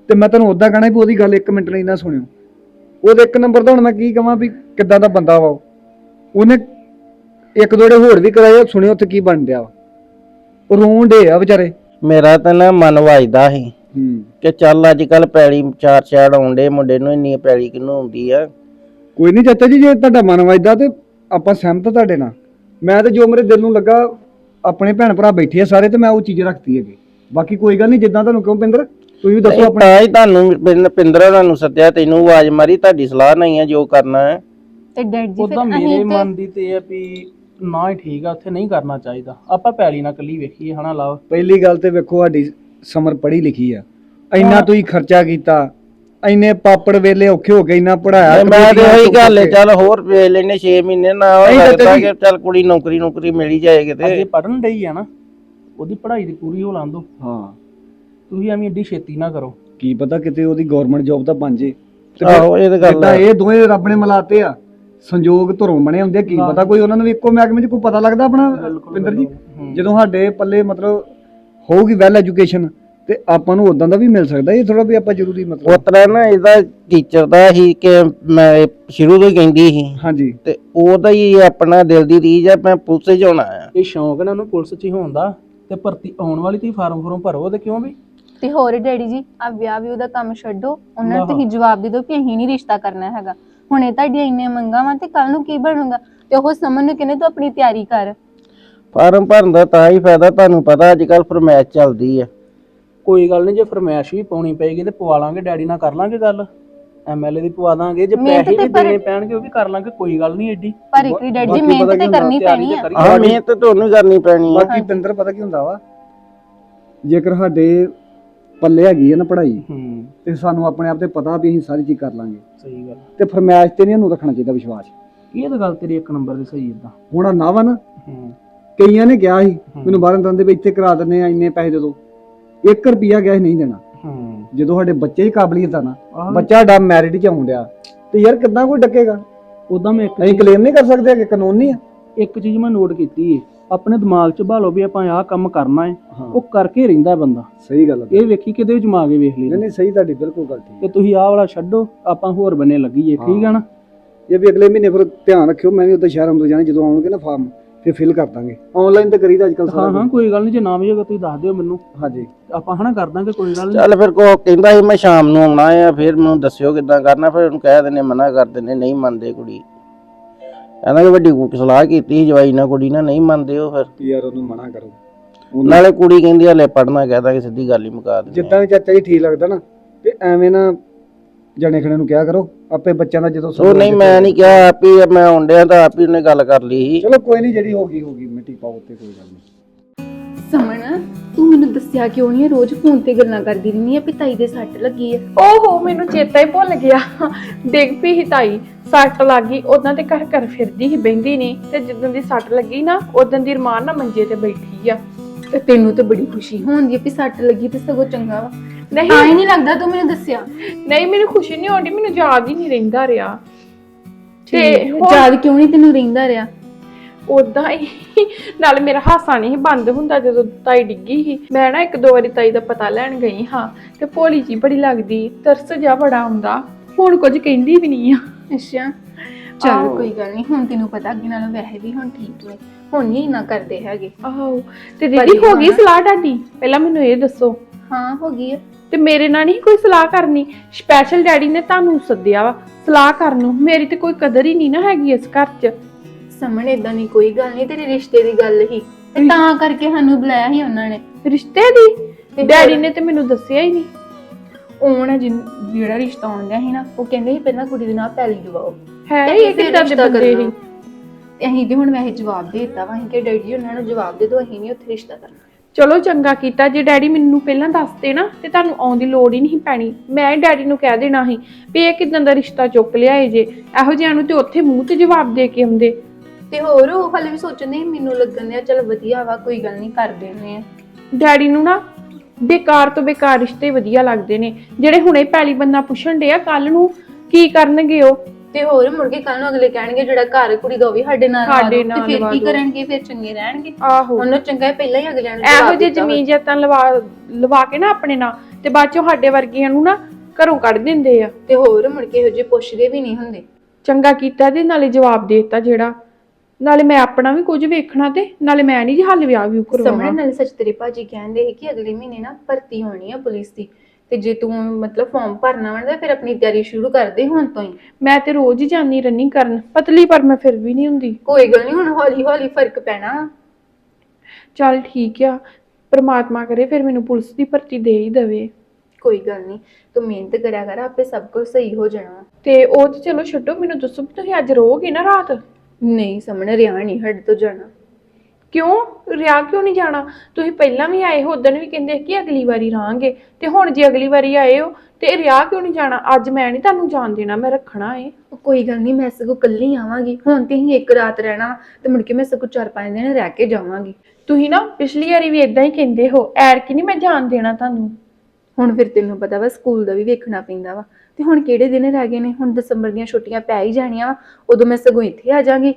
[SPEAKER 5] ਤੇ ਮੈਂ ਤੁਹਾਨੂੰ ਉਦਾਂ ਕਹਿਣਾ ਵੀ ਉਹਦੀ ਗੱਲ 1 ਮਿੰਟ ਲਈ ਨਾ ਸੁਣਿਓ। ਉਹਦੇ ਇੱਕ ਨੰਬਰ ਦਾ ਹੁਣ ਮੈਂ ਕੀ ਕਹਾਂ ਵੀ ਕਿੱਦਾਂ ਦਾ ਬੰਦਾ ਵਾ ਉਹ। ਉਹਨੇ ਇੱਕ ਦੋੜੇ ਹੋਰ ਵੀ ਕਰਾਇਆ ਸੁਣਿਓ ਉੱਥੇ ਕੀ ਬਣ ਡਿਆ ਵਾ। ਉਹ ਰੋਣ ਡੇ ਆ ਵਿਚਾਰੇ।
[SPEAKER 4] ਮੇਰਾ ਤਾਂ ਨਾ ਮਨ ਵਜਦਾ ਸੀ।
[SPEAKER 5] ਹੂੰ।
[SPEAKER 4] ਕਿ ਚੱਲ ਅੱਜ ਕੱਲ ਪੈਲੀ ਚਾਰ ਚਾਰ ਆਉਂਦੇ ਮੁੰਡੇ ਨੂੰ ਇੰਨੀ ਪੈਲੀ ਕਿਨੂੰ ਆਉਂਦੀ ਆ?
[SPEAKER 5] ਕੋਈ ਨਹੀਂ ਚਾਚਾ ਜੀ ਜੇ ਤੁਹਾਡਾ ਮਨ ਵੱਜਦਾ ਤੇ ਆਪਾਂ ਸਹਿਮਤ ਆ ਤੁਹਾਡੇ ਨਾਲ। ਮੈਂ ਤੇ ਜੋ ਮੇਰੇ ਦਿਲ ਨੂੰ ਲੱਗਾ ਆਪਣੇ ਭੈਣ ਭਰਾ ਬੈਠੇ ਆ ਸਾਰੇ ਤੇ ਮੈਂ ਉਹ ਚੀਜ਼ ਰੱਖਤੀ ਹੈਗੀ। ਬਾਕੀ ਕੋਈ ਗੱਲ ਨਹੀਂ ਜਿੱਦਾਂ ਤੁਹਾਨੂੰ ਕਿਉਂ ਪਿੰਦਰ ਤੁਸੀਂ ਵੀ ਦੱਸੋ ਆਪਣੇ
[SPEAKER 4] ਤਾਂ ਹੀ ਤੁਹਾਨੂੰ ਪਿੰਡ- ਪਿੰਦਰਾ ਨੂੰ ਸੱਦਿਆ ਤੈਨੂੰ ਆਵਾਜ਼ ਮਾਰੀ ਤੁਹਾਡੀ ਸਲਾਹ ਨਹੀਂ ਆ ਜੋ ਕਰਨਾ ਹੈ।
[SPEAKER 1] ਤੇ ਡੈਡੀ ਜੀ
[SPEAKER 2] ਉਦਾਂ
[SPEAKER 1] ਫਿਰ
[SPEAKER 2] ਮੇਰੇ
[SPEAKER 1] ਅਸੀਂ ਤੇ
[SPEAKER 2] ਮਨ ਦੀ ਤੇ ਆ ਵੀ ਨਾ ਹੀ ਠੀਕ ਆ ਉੱਥੇ ਨਹੀਂ ਕਰਨਾ ਚਾਹੀਦਾ। ਆਪਾਂ ਪੈਲੀ ਨਾ ਕੱਲੀ ਵੇਖੀਏ ਹਨਾ ਲਾਭ
[SPEAKER 5] ਪਹਿਲੀ ਗੱਲ ਤੇ ਵੇਖੋ ਸਾਡੀ ਸਮਰ ਪੜ੍ਹੀ ਲਿਖੀ ਆ। ਇੰਨਾ ਤੁਸੀਂ ਖਰਚਾ ਕੀਤਾ ਇੰਨੇ ਪਾਪੜ ਵੇਲੇ ਔਖੇ ਹੋ ਕੇ ਇੰਨਾ ਪੜਾਇਆ
[SPEAKER 4] ਮੈਂ ਤੇ ਉਹੀ ਗੱਲ ਹੈ ਚੱਲ ਹੋਰ ਵੇਚ ਲੈਨੇ 6 ਮਹੀਨੇ ਨਾ
[SPEAKER 5] ਨਹੀਂ ਤਾਂ
[SPEAKER 4] ਲੱਗਦਾ
[SPEAKER 5] ਤੇਰੀ-
[SPEAKER 4] ਕਿ ਚੱਲ ਕੁੜੀ ਨੌਕਰੀ ਨੌਕਰੀ ਮਿਲ ਹੀ ਜਾਏ
[SPEAKER 2] ਅੱਗੇ
[SPEAKER 4] ਕਿਤੇ
[SPEAKER 2] ਪੜਨ ਡਈ ਆ ਨਾ ਉਹਦੀ ਪੜ੍ਹਾਈ ਦੀ ਪੂਰੀ ਹੋ ਲਾਂਦੋ।
[SPEAKER 5] ਹਾਂ।
[SPEAKER 2] ਤੁਸੀਂ ਐਵੇਂ ਏਡੀ ਛੇਤੀ ਨਾ ਕਰੋ।
[SPEAKER 5] ਕੀ ਪਤਾ ਕਿਤੇ ਉਹਦੀ ਗਵਰਨਮੈਂਟ ਜੌਬ ਤਾਂ ਬਣ ਜੇ। ਤੇ
[SPEAKER 4] ਆਹੋ ਇਹ ਤਾਂ ਗੱਲ
[SPEAKER 5] ਜਿੱਦਾਂ
[SPEAKER 4] ਹੈ
[SPEAKER 5] ਇਹ ਦੋਵੇਂ ਰੱਬ ਨੇ ਮਿਲਾਤੇ ਆ ਸੰਜੋਗ ਧਰੋਂ ਬਣੇ ਹੁੰਦੇ ਆ, ਕੀ ਪਤਾ ਕੋਈ ਉਹਨਾਂ ਨੂੰ ਵੀ ਇੱਕੋ ਮਹਿਕਮੇ 'ਚ ਕੋਈ ਪਤਾ ਲੱਗਦਾ ਆਪਣਾ ਪਿੰਦਰ ਜੀ? ਜਦੋਂ ਸਾਡੇ ਪੱਲੇ ਮਤਲਬ ਹੋਊਗੀ ਵੈਲ ਐਜੂਕੇਸ਼ਨ ਤੇ ਆਪਾਂ ਨੂੰ ਉਦਾਂ ਦਾ ਵੀ ਮਿਲ ਸਕਦਾ ਇਹ ਥੋੜਾ ਵੀ ਆਪਾਂ ਜ਼ਰੂਰੀ ਮਤਲਬ
[SPEAKER 4] ਉਤਰਾ ਨਾ ਇਹਦਾ ਟੀਚਰ ਦਾ ਹੀ ਕਿ ਮੈਂ ਇਹ ਸ਼ੁਰੂ ਤੋਂ ਹੀ ਕਹਿੰਦੀ ਸੀ।
[SPEAKER 5] ਹਾਂਜੀ।
[SPEAKER 4] ਤੇ ਉਹਦਾ ਹੀ ਆਪਣਾ ਦਿਲ ਦੀ ਰੀਝ ਆ ਮੈਂ ਪੁਲਿਸ 'ਚ ਹੋਣਾ ਆ।
[SPEAKER 2] ਇਹ ਸ਼ੌਂਕ ਨਾ ਉਹਨੂੰ ਪੁਲਿਸ 'ਚ ਹੀ ਹੋਣ ਦਾ ਤੇ ਭਰਤੀ ਆਉਣ ਵਾਲੀ ਤੀ ਫਾਰਮ ਫਾਰਮ ਭਰੋ ਤੇ ਕਿਉਂ ਵੀ?
[SPEAKER 1] ਤੇ ਹੋਰ ਡੈਡੀ ਜੀ ਆ ਵਿਆਹ ਵੀ ਉਹਦਾ ਕੰਮ ਛੱਡੋ ਉਹਨਾਂ ਨੂੰ ਤੁਸੀਂ ਜਵਾਬ ਦੇ ਦਿਓ ਕਿ ਅਸੀਂ ਨਹੀਂ ਰਿਸ਼ਤਾ ਕਰਨਾ ਹੈਗਾ। ਹੁਣੇ ਤੁਹਾਡੀਆਂ ਇੰਨੀਆਂ ਮੰਗਾਂ ਵਾ ਤੇ ਕੱਲ ਨੂੰ ਕੀ ਬਣੂਗਾ? ਤੇ ਉਹ ਸਮਨ ਨੂੰ ਕਹਿੰਦੇ ਤੂੰ ਆਪਣੀ ਤਿਆਰੀ ਕਰ।
[SPEAKER 4] ਫਾਰਮ ਭਰਨ ਦਾ ਤਾਂ ਹੀ ਫਾਇਦਾ ਤੁਹਾਨੂੰ ਪਤਾ ਅੱਜ ਕੱਲ ਫਰਮੈਸ਼ ਚੱਲਦੀ ਆ।
[SPEAKER 2] ਕੋਈ ਗੱਲ ਨਹੀਂ ਜੇ ਫਰਮੈਸ਼ ਵੀ ਪਾਉਣੀ ਪਏਗੀ ਤੇ ਪਵਾ ਲਾਂਗੇ ਡੈਡੀ ਨਾਲ ਕਰ ਲਾਂਗੇ ਗੱਲ। ਐਮਐਲਏ ਦੀ ਪਵਾ ਦਾਂਗੇ ਜੇ
[SPEAKER 1] ਮਿਹਨਤ
[SPEAKER 2] ਪੈਸੇ
[SPEAKER 1] ਤੇ
[SPEAKER 2] ਵੀ
[SPEAKER 1] ਪਰ-
[SPEAKER 2] ਦੇਣੇ ਪੈਣਗੇ ਉਹ ਵੀ ਕਰ ਲਾਂਗੇ ਕੋਈ ਗੱਲ ਨਹੀਂ ਏਡੀ।
[SPEAKER 1] ਪਰ ਇੱਕ ਡੈਡੀ ਜੀ
[SPEAKER 5] ਬਾਕੀ
[SPEAKER 1] ਮਿਹਨਤ
[SPEAKER 5] ਪਤਾ
[SPEAKER 1] ਤੇ
[SPEAKER 5] ਕੀ
[SPEAKER 1] ਕਰਨੀ
[SPEAKER 2] ਤਿਆਰੀ
[SPEAKER 1] ਪੈਣੀ ਆ।
[SPEAKER 4] ਆਹ ਮਿਹਨਤ ਤੁਹਾਨੂੰ ਹੀ ਕਰਨੀ ਪੈਣੀ ਆ।
[SPEAKER 5] ਬਾਕੀ ਪਿੰਦਰ ਪਤਾ ਕੀ ਹੁੰਦਾ ਵਾ? ਜੇਕਰ ਸਾਡੇ ਪੱਲੇ ਹੈਗੀ ਹੈ ਨਾ ਪੜ੍ਹਾਈ
[SPEAKER 2] ਹੂੰ।
[SPEAKER 5] ਤੇ ਸਾਨੂੰ ਆਪਣੇ ਆਪ ਤੇ ਪਤਾ ਵੀ ਅਸੀਂ ਸਾਰੀ ਚੀਜ਼ ਕਰ ਲਾਂਗੇ।
[SPEAKER 2] ਸਹੀ ਗੱਲ
[SPEAKER 5] ਤੇ ਫਰਮਾਇਸ਼ ਤੇ ਨਹੀਂ ਇਹਨੂੰ ਰੱਖਣਾ ਚਾਹੀਦਾ ਵਿਸ਼ਵਾਸ।
[SPEAKER 2] ਇਹ ਤਾਂ ਗੱਲ ਤੇਰੀ ਇੱਕ ਨੰਬਰ ਦੀ ਸਹੀ ਇਦਾਂ
[SPEAKER 5] ਹੁਣ ਆ ਨਾ ਵਾ ਨਾ
[SPEAKER 2] ਹੂੰ।
[SPEAKER 5] ਕਈਆਂ ਨੇ ਕਿਹਾ ਸੀ ਮੈਨੂੰ ਬਾਹਰ ਅੰਦਰ ਦੇ ਵੀ ਇੱਥੇ ਕਰਾ ਦਿੰਦੇ ਆ ਇੰਨੇ ਪੈਸੇ ਦੇ ਦੋ। 1 ਰੁਪਿਆ ਗਿਆ ਸੀ ਨਹੀਂ ਦੇਣਾ।
[SPEAKER 2] ਹੂੰ।
[SPEAKER 5] ਜਦੋਂ ਸਾਡੇ ਬੱਚੇ ਦੀ ਕਾਬਲੀਅਤ ਆ ਨਾ ਬੱਚਾ ਡਾ ਮੈਰਿਟ ਚ ਆਉਣ ਡਿਆ। ਤੇ ਯਾਰ ਕਿੱਦਾਂ ਕੋਈ ਡੱਕੇਗਾ?
[SPEAKER 2] ਉਦਾਂ ਮੈਂ ਇੱਕ
[SPEAKER 5] ਅਸੀਂ ਕਲੇਮ ਨਹੀਂ ਕਰ ਸਕਦੇ ਕਿ ਕਾਨੂੰਨ ਨਹੀਂ ਆ।
[SPEAKER 2] ਇੱਕ ਚੀਜ਼ ਮੈਂ ਨੋਟ ਕੀਤੀ ਏ ਆਪਣੇ ਦਿਮਾਗ 'ਚ ਭਾਲੋ ਵੀ ਆਪਾਂ ਆਹ ਕੰਮ ਕਰਨਾ ਹੈ
[SPEAKER 5] ਹਾਂ।
[SPEAKER 2] ਉਹ ਕਰਕੇ ਰਹਿੰਦਾ ਬੰਦਾ।
[SPEAKER 5] ਸਹੀ ਗੱਲ ਆ
[SPEAKER 2] ਇਹ ਵੇਖੀ ਕਿਤੇ ਵਿੱਚ ਕੇ ਵੇਖ ਲਈ।
[SPEAKER 5] ਨਹੀਂ ਨਹੀਂ ਸਹੀ ਤੁਹਾਡੀ ਬਿਲਕੁਲ ਗੱਲ ਠੀਕ
[SPEAKER 2] ਕਿ ਤੁਸੀਂ ਆਹ ਵਾਲਾ ਛੱਡੋ ਆਪਾਂ ਹੋਰ ਬੰਨੇ ਲੱਗੀਏ ਠੀਕ ਆ ਨਾ?
[SPEAKER 5] ਇਹ ਵੀ ਅਗਲੇ ਮਹੀਨੇ ਫਿਰ ਧਿਆਨ ਰੱਖਿਓ ਮੈਂ ਵੀ ਉੱਧਰ ਸ਼ਹਿਰ ਅੰਦਰ ਜਾਣਾ ਜਦੋਂ ਆਉਣਗੇ ਨਾ ਫਾਰਮ। ਫਿਰ ਫਿਲ ਕਰ ਦਾਂਗੇ। ਆਨਲਾਈਨ ਤੇ ਕਰੀਦਾ ਅੱਜ ਕੱਲ
[SPEAKER 2] ਹਾਂ
[SPEAKER 5] ਸਾਰਾ
[SPEAKER 2] ਹਾਂ ਕੋਈ ਗੱਲ ਨਹੀਂ ਜੇ ਨਾ ਵੀ ਹੋਗਾ ਤੁਸੀਂ ਦੱਸ ਦਿਓ ਮੈਨੂੰ।
[SPEAKER 5] ਹਾਂਜੀ।
[SPEAKER 2] ਆਪਾਂ ਹਨਾ ਕਰ ਦਾਂਗੇ ਕੋਈ ਗੱਲ ਨਹੀਂ
[SPEAKER 4] ਚੱਲ ਫਿਰ ਕੋ ਕਹਿੰਦਾ ਸੀ ਮੈਂ ਸ਼ਾਮ ਨੂੰ ਆਉਣਾ ਆ ਫਿਰ ਮੈਨੂੰ ਦੱਸਿਓ ਕਿੱਦਾਂ ਕਰਨਾ ਫਿਰ ਉਹਨੂੰ ਕਹਿ ਦਿੰਦੇ ਮਨਾ ਕਰ ਦਿੰਦੇ ਨਹੀਂ ਮੰਨਦੇ ਕੁੜੀ। ਕਹਿੰਦਾ ਕਿ ਵੱਡੀ ਕੁ- ਸਲਾਹ ਕੀਤੀ ਸੀ ਜਵਾਈ ਨਾਲ ਕੁੜੀ ਨਾਲ ਨਹੀਂ ਮੰਨਦੇ ਉਹ ਫਿਰ।
[SPEAKER 5] ਯਾਰ ਉਹਨੂੰ ਮਨਾ ਕਰੋ।
[SPEAKER 4] ਨਾਲੇ ਕੁੜੀ ਕਹਿੰਦੀ ਹਲੇ ਪੜਨਾ ਕਹਦਾ ਕਿ ਸਿੱਧੀ ਗੱਲ ਹੀ ਮੁਕਾ ਦਿੰਦੇ
[SPEAKER 5] ਜਿੱਦਾਂ ਵੀ ਚਾਚਾ ਜੀ ਠੀਕ ਲੱਗਦਾ ਨਾ ਤੇ ਐਵੇਂ ਨਾ ਜਣੇ ਖਣੇ ਨੂੰ ਕਿਹਾ ਕਰੋ ਆਪੇ ਬੱਚਿਆਂ ਦਾ ਜਦੋਂ
[SPEAKER 4] ਉਹ ਨਹੀਂ ਮੈਂ ਨਹੀਂ ਕਿਹਾ ਆਪ ਹੀ ਮੈਂ ਆਉਂਦਿਆਂ ਤਾਂ ਆਪ ਹੀ ਉਹਨੇ ਗੱਲ ਕਰ ਲਈ ਸੀ।
[SPEAKER 5] ਚਲੋ ਕੋਈ ਨਹੀਂ ਜਿਹੜੀ ਹੋ ਗਈ ਹੋ ਗਈ ਮਿੱਟੀ ਪਾਓ ਉੱਤੇ ਕੋਈ ਗੱਲ ਨਹੀਂ।
[SPEAKER 1] ਸਮਣ ਤੂੰ ਮੈਨੂੰ ਦੱਸਿਆ ਕਿਉਂ ਨਹੀਂ ਰੋਜ਼ ਫੋਨ ਤੇ ਗੱਲਾਂ ਕਰਦੀ ਰਹਿੰਦੀ ਆ ਪਿਤਾਈ ਦੇ ਸੱਟ ਲੱਗੀ ਆ
[SPEAKER 6] ਓਹੋ ਮੈਨੂੰ ਚੇਤਾ ਹੀ ਭੁੱਲ ਗਿਆ। ਡਿੱਗ ਪਈ ਸੀ ਤਾਈ ਸੱਟ ਲੱਗ ਗਈ ਉਦਾਂ ਤੇ ਘਰ ਘਰ ਫਿਰਦੀ ਸੀ ਬਹਿੰਦੀ ਨਹੀਂ। ਤੇ ਜਿੱਦਾਂ ਦੀ ਸੱਟ ਲੱਗੀ ਨਾ ਉਦਾਂ ਦੀ ਰਮਾਨ ਨਾ ਮੰਜੇ ਤੇ ਬੈਠੀ ਆ।
[SPEAKER 1] ਤੇ ਤੈਨੂੰ ਤੇ ਬੜੀ ਖੁਸ਼ੀ ਹੋਉਂਦੀ ਆ ਵੀ ਸੱਟ ਲੱਗੀ ਤੇ ਸਗੋਂ ਚੰਗਾ ਵਾ।
[SPEAKER 6] ਨਹੀਂ।
[SPEAKER 1] ਤਾਂ ਹੀ ਨਹੀਂ ਲੱਗਦਾ ਤੂੰ ਮੈਨੂੰ ਦੱਸਿਆ।
[SPEAKER 6] ਨਹੀਂ ਮੈਨੂੰ ਖੁਸ਼ੀ ਨਹੀਂ ਹੋਣੀ ਮੈਨੂੰ ਯਾਦ ਹੀ ਨਹੀਂ ਰਹਿੰਦਾ ਰਿਹਾ। ਤੇ
[SPEAKER 1] ਯਾਦ ਕਿਉਂ ਨਹੀਂ ਤੈਨੂੰ ਰਹਿੰਦਾ ਰਿਹਾ?
[SPEAKER 6] ਉਦਾਂ ਹੀ ਨਾਲ ਮੇਰਾ ਹਾਸਾ ਨਹੀਂ ਬੰਦ ਹੁੰਦਾ ਜਦੋਂ ਤਾਈ ਡਿੱਗੀ ਸੀ। ਮੈਂ ਨਾ ਇੱਕ ਦੋ ਵਾਰੀ ਤਾਈ ਦਾ ਪਤਾ ਲੈਣ ਗਈ ਹਾਂ ਤੇ ਭੋਲੀ ਜੀ ਬੜੀ ਲੱਗਦੀ ਤਰਸ ਜਾ ਬੜਾ ਆਉਂਦਾ। ਹੁਣ ਕੁਝ ਕਹਿੰਦੀ ਵੀ ਨਹੀਂ ਆ।
[SPEAKER 1] ਅੱਛਾ ਚੱਲ
[SPEAKER 6] ਆਹੋ।
[SPEAKER 1] ਕੋਈ ਗੱਲ ਨਹੀਂ ਹੁਣ ਤੈਨੂੰ ਪਤਾ ਅੱਗੇ ਨਾਲੋਂ ਵੈਸੇ ਵੀ ਹੁਣ ਠੀਕ ਨੇ। ਹੁਣ ਨਹੀਂ ਇੰਨਾ ਕਰਦੇ ਹੈਗੇ।
[SPEAKER 6] ਆਹੋ ਤੇ ਦੀਦੀ ਹੋ ਗਈ ਸਲਾਹ ਤੁਹਾਡੀ? ਪਹਿਲਾਂ ਮੈਨੂੰ ਇਹ ਦੱਸੋ।
[SPEAKER 1] ਹਾਂ ਹੋ ਗਈ ਆ।
[SPEAKER 6] ਤੇ ਮੇਰੇ ਨਾਲ ਨਹੀਂ ਕੋਈ ਸਲਾਹ ਕਰਨੀ। ਸਪੈਸ਼ਲ ਡੈਡੀ ਨੇ ਤੁਹਾਨੂੰ ਸੱਦਿਆ ਵਾ। ਸਲਾਹ ਕਰਨ ਨੂੰ। ਮੇਰੀ ਤੇ ਕੋਈ ਕਦਰ ਹੀ ਨਹੀਂ ਨਾ ਹੈਗੀ ਇਸ ਘਰ 'ਚ।
[SPEAKER 1] ਸਾਹਮਣੇ ਇਦਾਂ ਦੀ ਕੋਈ ਗੱਲ ਨਹੀਂ ਤੇਰੇ ਰਿਸ਼ਤੇ ਦੀ ਗੱਲ ਹੀ। ਤੇ ਤਾਂ ਕਰਕੇ ਸਾਨੂੰ ਬੁਲਾਇਆ ਸੀ ਉਹਨਾਂ ਨੇ।
[SPEAKER 6] ਰਿਸ਼ਤੇ ਦੀ? ਡੈਡੀ ਨੇ ਤੇ ਮੈਨੂੰ ਦੱਸਿਆ ਹੀ ਨਹੀਂ।
[SPEAKER 1] ਉਹ ਨਾ ਜਿਨ- ਜਿਹੜਾ ਰਿਸ਼ਤਾ ਆਉਂਦਾ ਸੀ ਨਾ ਉਹ ਕਹਿੰਦੇ ਸੀ ਪਹਿਲਾਂ ਕੁੜੀ ਦੇ ਨਾਲ ਪੈਲੀ ਦਵਾਓ
[SPEAKER 6] ਹੈ ਇਹ ਕਿੱਦਾਂ ਦੇ ਬੰਦੇ। ਸੀ?
[SPEAKER 1] ਅਸੀਂ ਤੇ ਹੁਣ ਵੈਸੇ ਜਵਾਬ ਦੇ ਦਿੱਤਾ ਵਾ ਅਸੀਂ ਕਿ ਡੈਡੀ ਉਹਨਾਂ ਨੂੰ ਜਵਾਬ ਦੇ ਦਿਓ ਅਸੀਂ ਨਹੀਂ ਉੱਥੇ ਰਿਸ਼ਤਾ ਕਰਨਾ।
[SPEAKER 6] ਚਲੋ ਚੰਗਾ ਕੀਤਾ ਜੇ ਡੈਡੀ ਮੈਨੂੰ ਪਹਿਲਾਂ ਦੱਸਦੇ ਨਾ ਤੇ ਤੁਹਾਨੂੰ ਆਉਣ ਦੀ ਲੋੜ ਹੀ ਨਹੀਂ ਪੈਣੀ। ਮੈਂ ਡੈਡੀ ਨੂੰ ਕਹਿ ਦੇਣਾ ਸੀ ਵੀ ਇਹ ਕਿਦਾਂ ਦਾ ਰਿਸ਼ਤਾ ਚੁੱਕ ਲਿਆਏ ਜੇ। ਇਹੋ ਜਿਹਾ ਨੂੰ ਤੇ ਉੱਥੇ ਮੂੰਹ ਤੇ ਜਵਾਬ ਦੇ ਕੇ ਆਉਂਦੇ।
[SPEAKER 1] ਤੇ ਹੋਰ ਉਹ ਹਲੇ ਵੀ ਸੋਚਦੇ ਮੈਨੂੰ ਲੱਗਣ ਦਿਆ ਚਲ ਵਧੀਆ ਵਾ ਕੋਈ ਗੱਲ ਨਹੀਂ ਕਰ ਦਿੰਦੇ ਆ।
[SPEAKER 6] ਡੈਡੀ ਨੂੰ ਨਾ ਬੇਕਾਰ ਤੋਂ ਬੇਕਾਰ ਰਿਸ਼ਤੇ ਵਧੀਆ ਲੱਗਦੇ ਨੇ। ਜਿਹੜੇ ਹੁਣੇ ਪਹਿਲੀ ਬੰਦਾ ਪੁੱਛਣ ਡਿਆ ਕੱਲ ਨੂੰ ਕੀ ਕਰਨਗੇ ਉਹ?
[SPEAKER 1] ਤੇ ਹੋਰ ਮੁੜ ਕੇ ਕੱਲ ਨੂੰ ਅਗਲੇ ਕਹਿਣਗੇ ਜਿਹੜਾ ਘਰ ਕੁੜੀ ਦਾ ਉਹ ਵੀ ਸਾਡੇ ਨਾਲ ਲਵਾ
[SPEAKER 6] ਸਾਡੇ
[SPEAKER 1] ਦਿਓ। ਤੇ
[SPEAKER 6] ਨਾਲ
[SPEAKER 1] ਫਿਰ ਕੀ
[SPEAKER 6] ਦਿਓ।
[SPEAKER 1] ਕਰਨਗੇ? ਫਿਰ ਚੰਗੇ ਰਹਿਣਗੇ।
[SPEAKER 6] ਆਹੋ।
[SPEAKER 1] ਉਹਨੂੰ ਚੰਗਾ ਹੈ ਪਹਿਲਾਂ ਹੀ ਅਗਲਿਆਂ ਨੂੰ
[SPEAKER 6] ਇਹੋ
[SPEAKER 1] ਜਵਾਬ
[SPEAKER 6] ਜਿਹੇ
[SPEAKER 1] ਦਿੱਤਾ।
[SPEAKER 6] ਜ਼ਮੀਨ ਜਤਾਂ ਲਵਾ ਲਵਾ ਕੇ ਨਾ ਆਪਣੇ ਨਾਲ ਤੇ ਬਾਅਦ ਚੋਂ ਸਾਡੇ ਵਰਗੀਆਂ ਨੂੰ ਨਾ ਘਰੋਂ ਕੱਢ ਦਿੰਦੇ ਆ।
[SPEAKER 1] ਤੇ ਹੋਰ ਮੁੜ ਕੇ ਇਹੋ ਜਿਹੇ ਪੁੱਛਦੇ ਵੀ ਨਹੀਂ ਹੁੰਦੇ।
[SPEAKER 6] ਚੰਗਾ ਕੀਤਾ ਤੇ ਨਾਲੇ ਜਵਾਬ ਦੇ ਦਿੱਤਾ ਜਿਹੜਾ। ਨਾਲੇ ਮੈਂ ਆਪਣਾ ਵੀ ਕੁਝ ਵੇਖਣਾ ਤੇ ਨਾਲੇ ਮੈਂ ਨਹੀਂ ਜੀ ਹਾਲੇ ਵਿਆਹ ਵੀ ਕਰਵਾਉਣਾ
[SPEAKER 1] ਨਾਲ ਸੱਚ ਤੇਰੇ ਭਾਜੀ ਕਹਿੰਦੇ ਸੀ ਕਿ ਅਗਲੇ ਮਹੀਨੇ ਨਾ ਭਰਤੀ ਹੋਣੀ ਆ ਪੁਲਿਸ ਦੀ। ਤੇ ਜੇ ਤੂੰ ਮਤਲਬ ਫਾਰਮ ਭਰਨਾ ਵਾ ਤਾਂ ਫਿਰ ਆਪਣੀ ਤਿਆਰੀ ਸ਼ੁਰੂ ਕਰ ਦੇ ਹੁਣ ਤੋਂ ਹੀ।
[SPEAKER 6] ਮੈਂ ਤੇ ਰੋਜ਼ ਹੀ ਜਾਂਦੀ ਰਨਿੰਗ ਕਰਨ ਪਤਲੀ ਪਰ ਮੈਂ ਫਿਰ ਵੀ ਨਹੀਂ ਹੁੰਦੀ।
[SPEAKER 1] ਕੋਈ ਗੱਲ ਨਹੀਂ ਹੁਣ ਹੌਲੀ ਹੌਲੀ ਫ਼ਰਕ ਪੈਣਾ।
[SPEAKER 6] ਚੱਲ ਠੀਕ ਆ ਪ੍ਰਮਾਤਮਾ ਕਰੇ ਫਿਰ ਮੈਨੂੰ ਪੁਲਿਸ ਦੀ ਭਰਤੀ ਦੇ ਹੀ ਦੇਵੇ।
[SPEAKER 1] ਕੋਈ ਗੱਲ ਨਹੀਂ ਤੂੰ ਮਿਹਨਤ ਕਰਿਆ ਕਰ ਆਪੇ ਸਭ ਕੁਝ ਸਹੀ ਹੋ ਜਾਣਾ।
[SPEAKER 6] ਤੇ ਉਹ ਤੇ ਚਲੋ ਛੱਡੋ ਮੈਨੂੰ ਦੱਸੋ ਵੀ ਤੁਸੀਂ ਅੱਜ ਰਹੋਗੇ ਨਾ ਰਾਤ?
[SPEAKER 1] ਨਹੀਂ ਸਾਹਮਣੇ ਰਿਆ ਨਹੀਂ ਹੱਡ ਤੋਂ ਜਾਣਾ।
[SPEAKER 6] ਕਿਉਂ? ਰਿਆ ਕਿਉਂ ਨਹੀਂ ਜਾਣਾ? ਤੁਸੀਂ ਪਹਿਲਾਂ ਵੀ ਆਏ ਹੋ ਉਦੋਂ ਵੀ ਕਹਿੰਦੇ ਕਿ ਅਗਲੀ ਵਾਰੀ ਰਹਾਂਗੇ ਤੇ ਹੁਣ ਜੇ ਅਗਲੀ ਵਾਰੀ ਆਏ ਹੋ ਤੇ ਰਿਆ ਕਿਉਂ ਨਹੀਂ ਜਾਣਾ? ਅੱਜ ਮੈਂ ਨਹੀਂ ਤੁਹਾਨੂੰ ਜਾਣ ਦੇਣਾ ਮੈਂ ਰੱਖਣਾ ਏ।
[SPEAKER 1] ਉਹ ਕੋਈ ਗੱਲ ਨਹੀਂ ਮੈਂ ਸਗੋਂ ਕੱਲੀ ਆਵਾਂਗੀ। ਹੁਣ ਤੇ ਅਸੀਂ ਇੱਕ ਰਾਤ ਰਹਿਣਾ ਤੇ ਮੁੜ ਕੇ ਮੈਂ ਸਗੋਂ ਚਾਰ ਪੰਜ ਦਿਨ ਰਹਿ ਕੇ ਜਾਵਾਂਗੀ।
[SPEAKER 6] ਤੁਸੀਂ ਨਾ ਪਿਛਲੀ ਵਾਰੀ ਵੀ ਇਦਾਂ ਹੀ ਕਹਿੰਦੇ ਹੋ ਐਰ ਕਿ ਨਹੀਂ ਮੈਂ ਜਾਣ ਦੇਣਾ ਤੁਹਾਨੂੰ।
[SPEAKER 1] ਹੁਣ ਫਿਰ ਤੈਨੂੰ ਪਤਾ ਵਾ ਸਕੂਲ ਦਾ ਵੀ ਵੇਖਣਾ ਪੈਂਦਾ ਵਾ। ਤੇ ਹੁਣ ਕਿਹੜੇ ਦਿਨ ਰਹਿ ਗਏ ਨੇ? ਹੁਣ ਦਸੰਬਰ ਦੀਆਂ ਛੁੱਟੀਆਂ ਪੈ ਹੀ ਜਾਣੀਆਂ ਵਾ। ਉਦੋਂ ਮੈਂ ਸਗੋਂ ਇੱਥੇ ਆ ਜਾਾਂਗੀ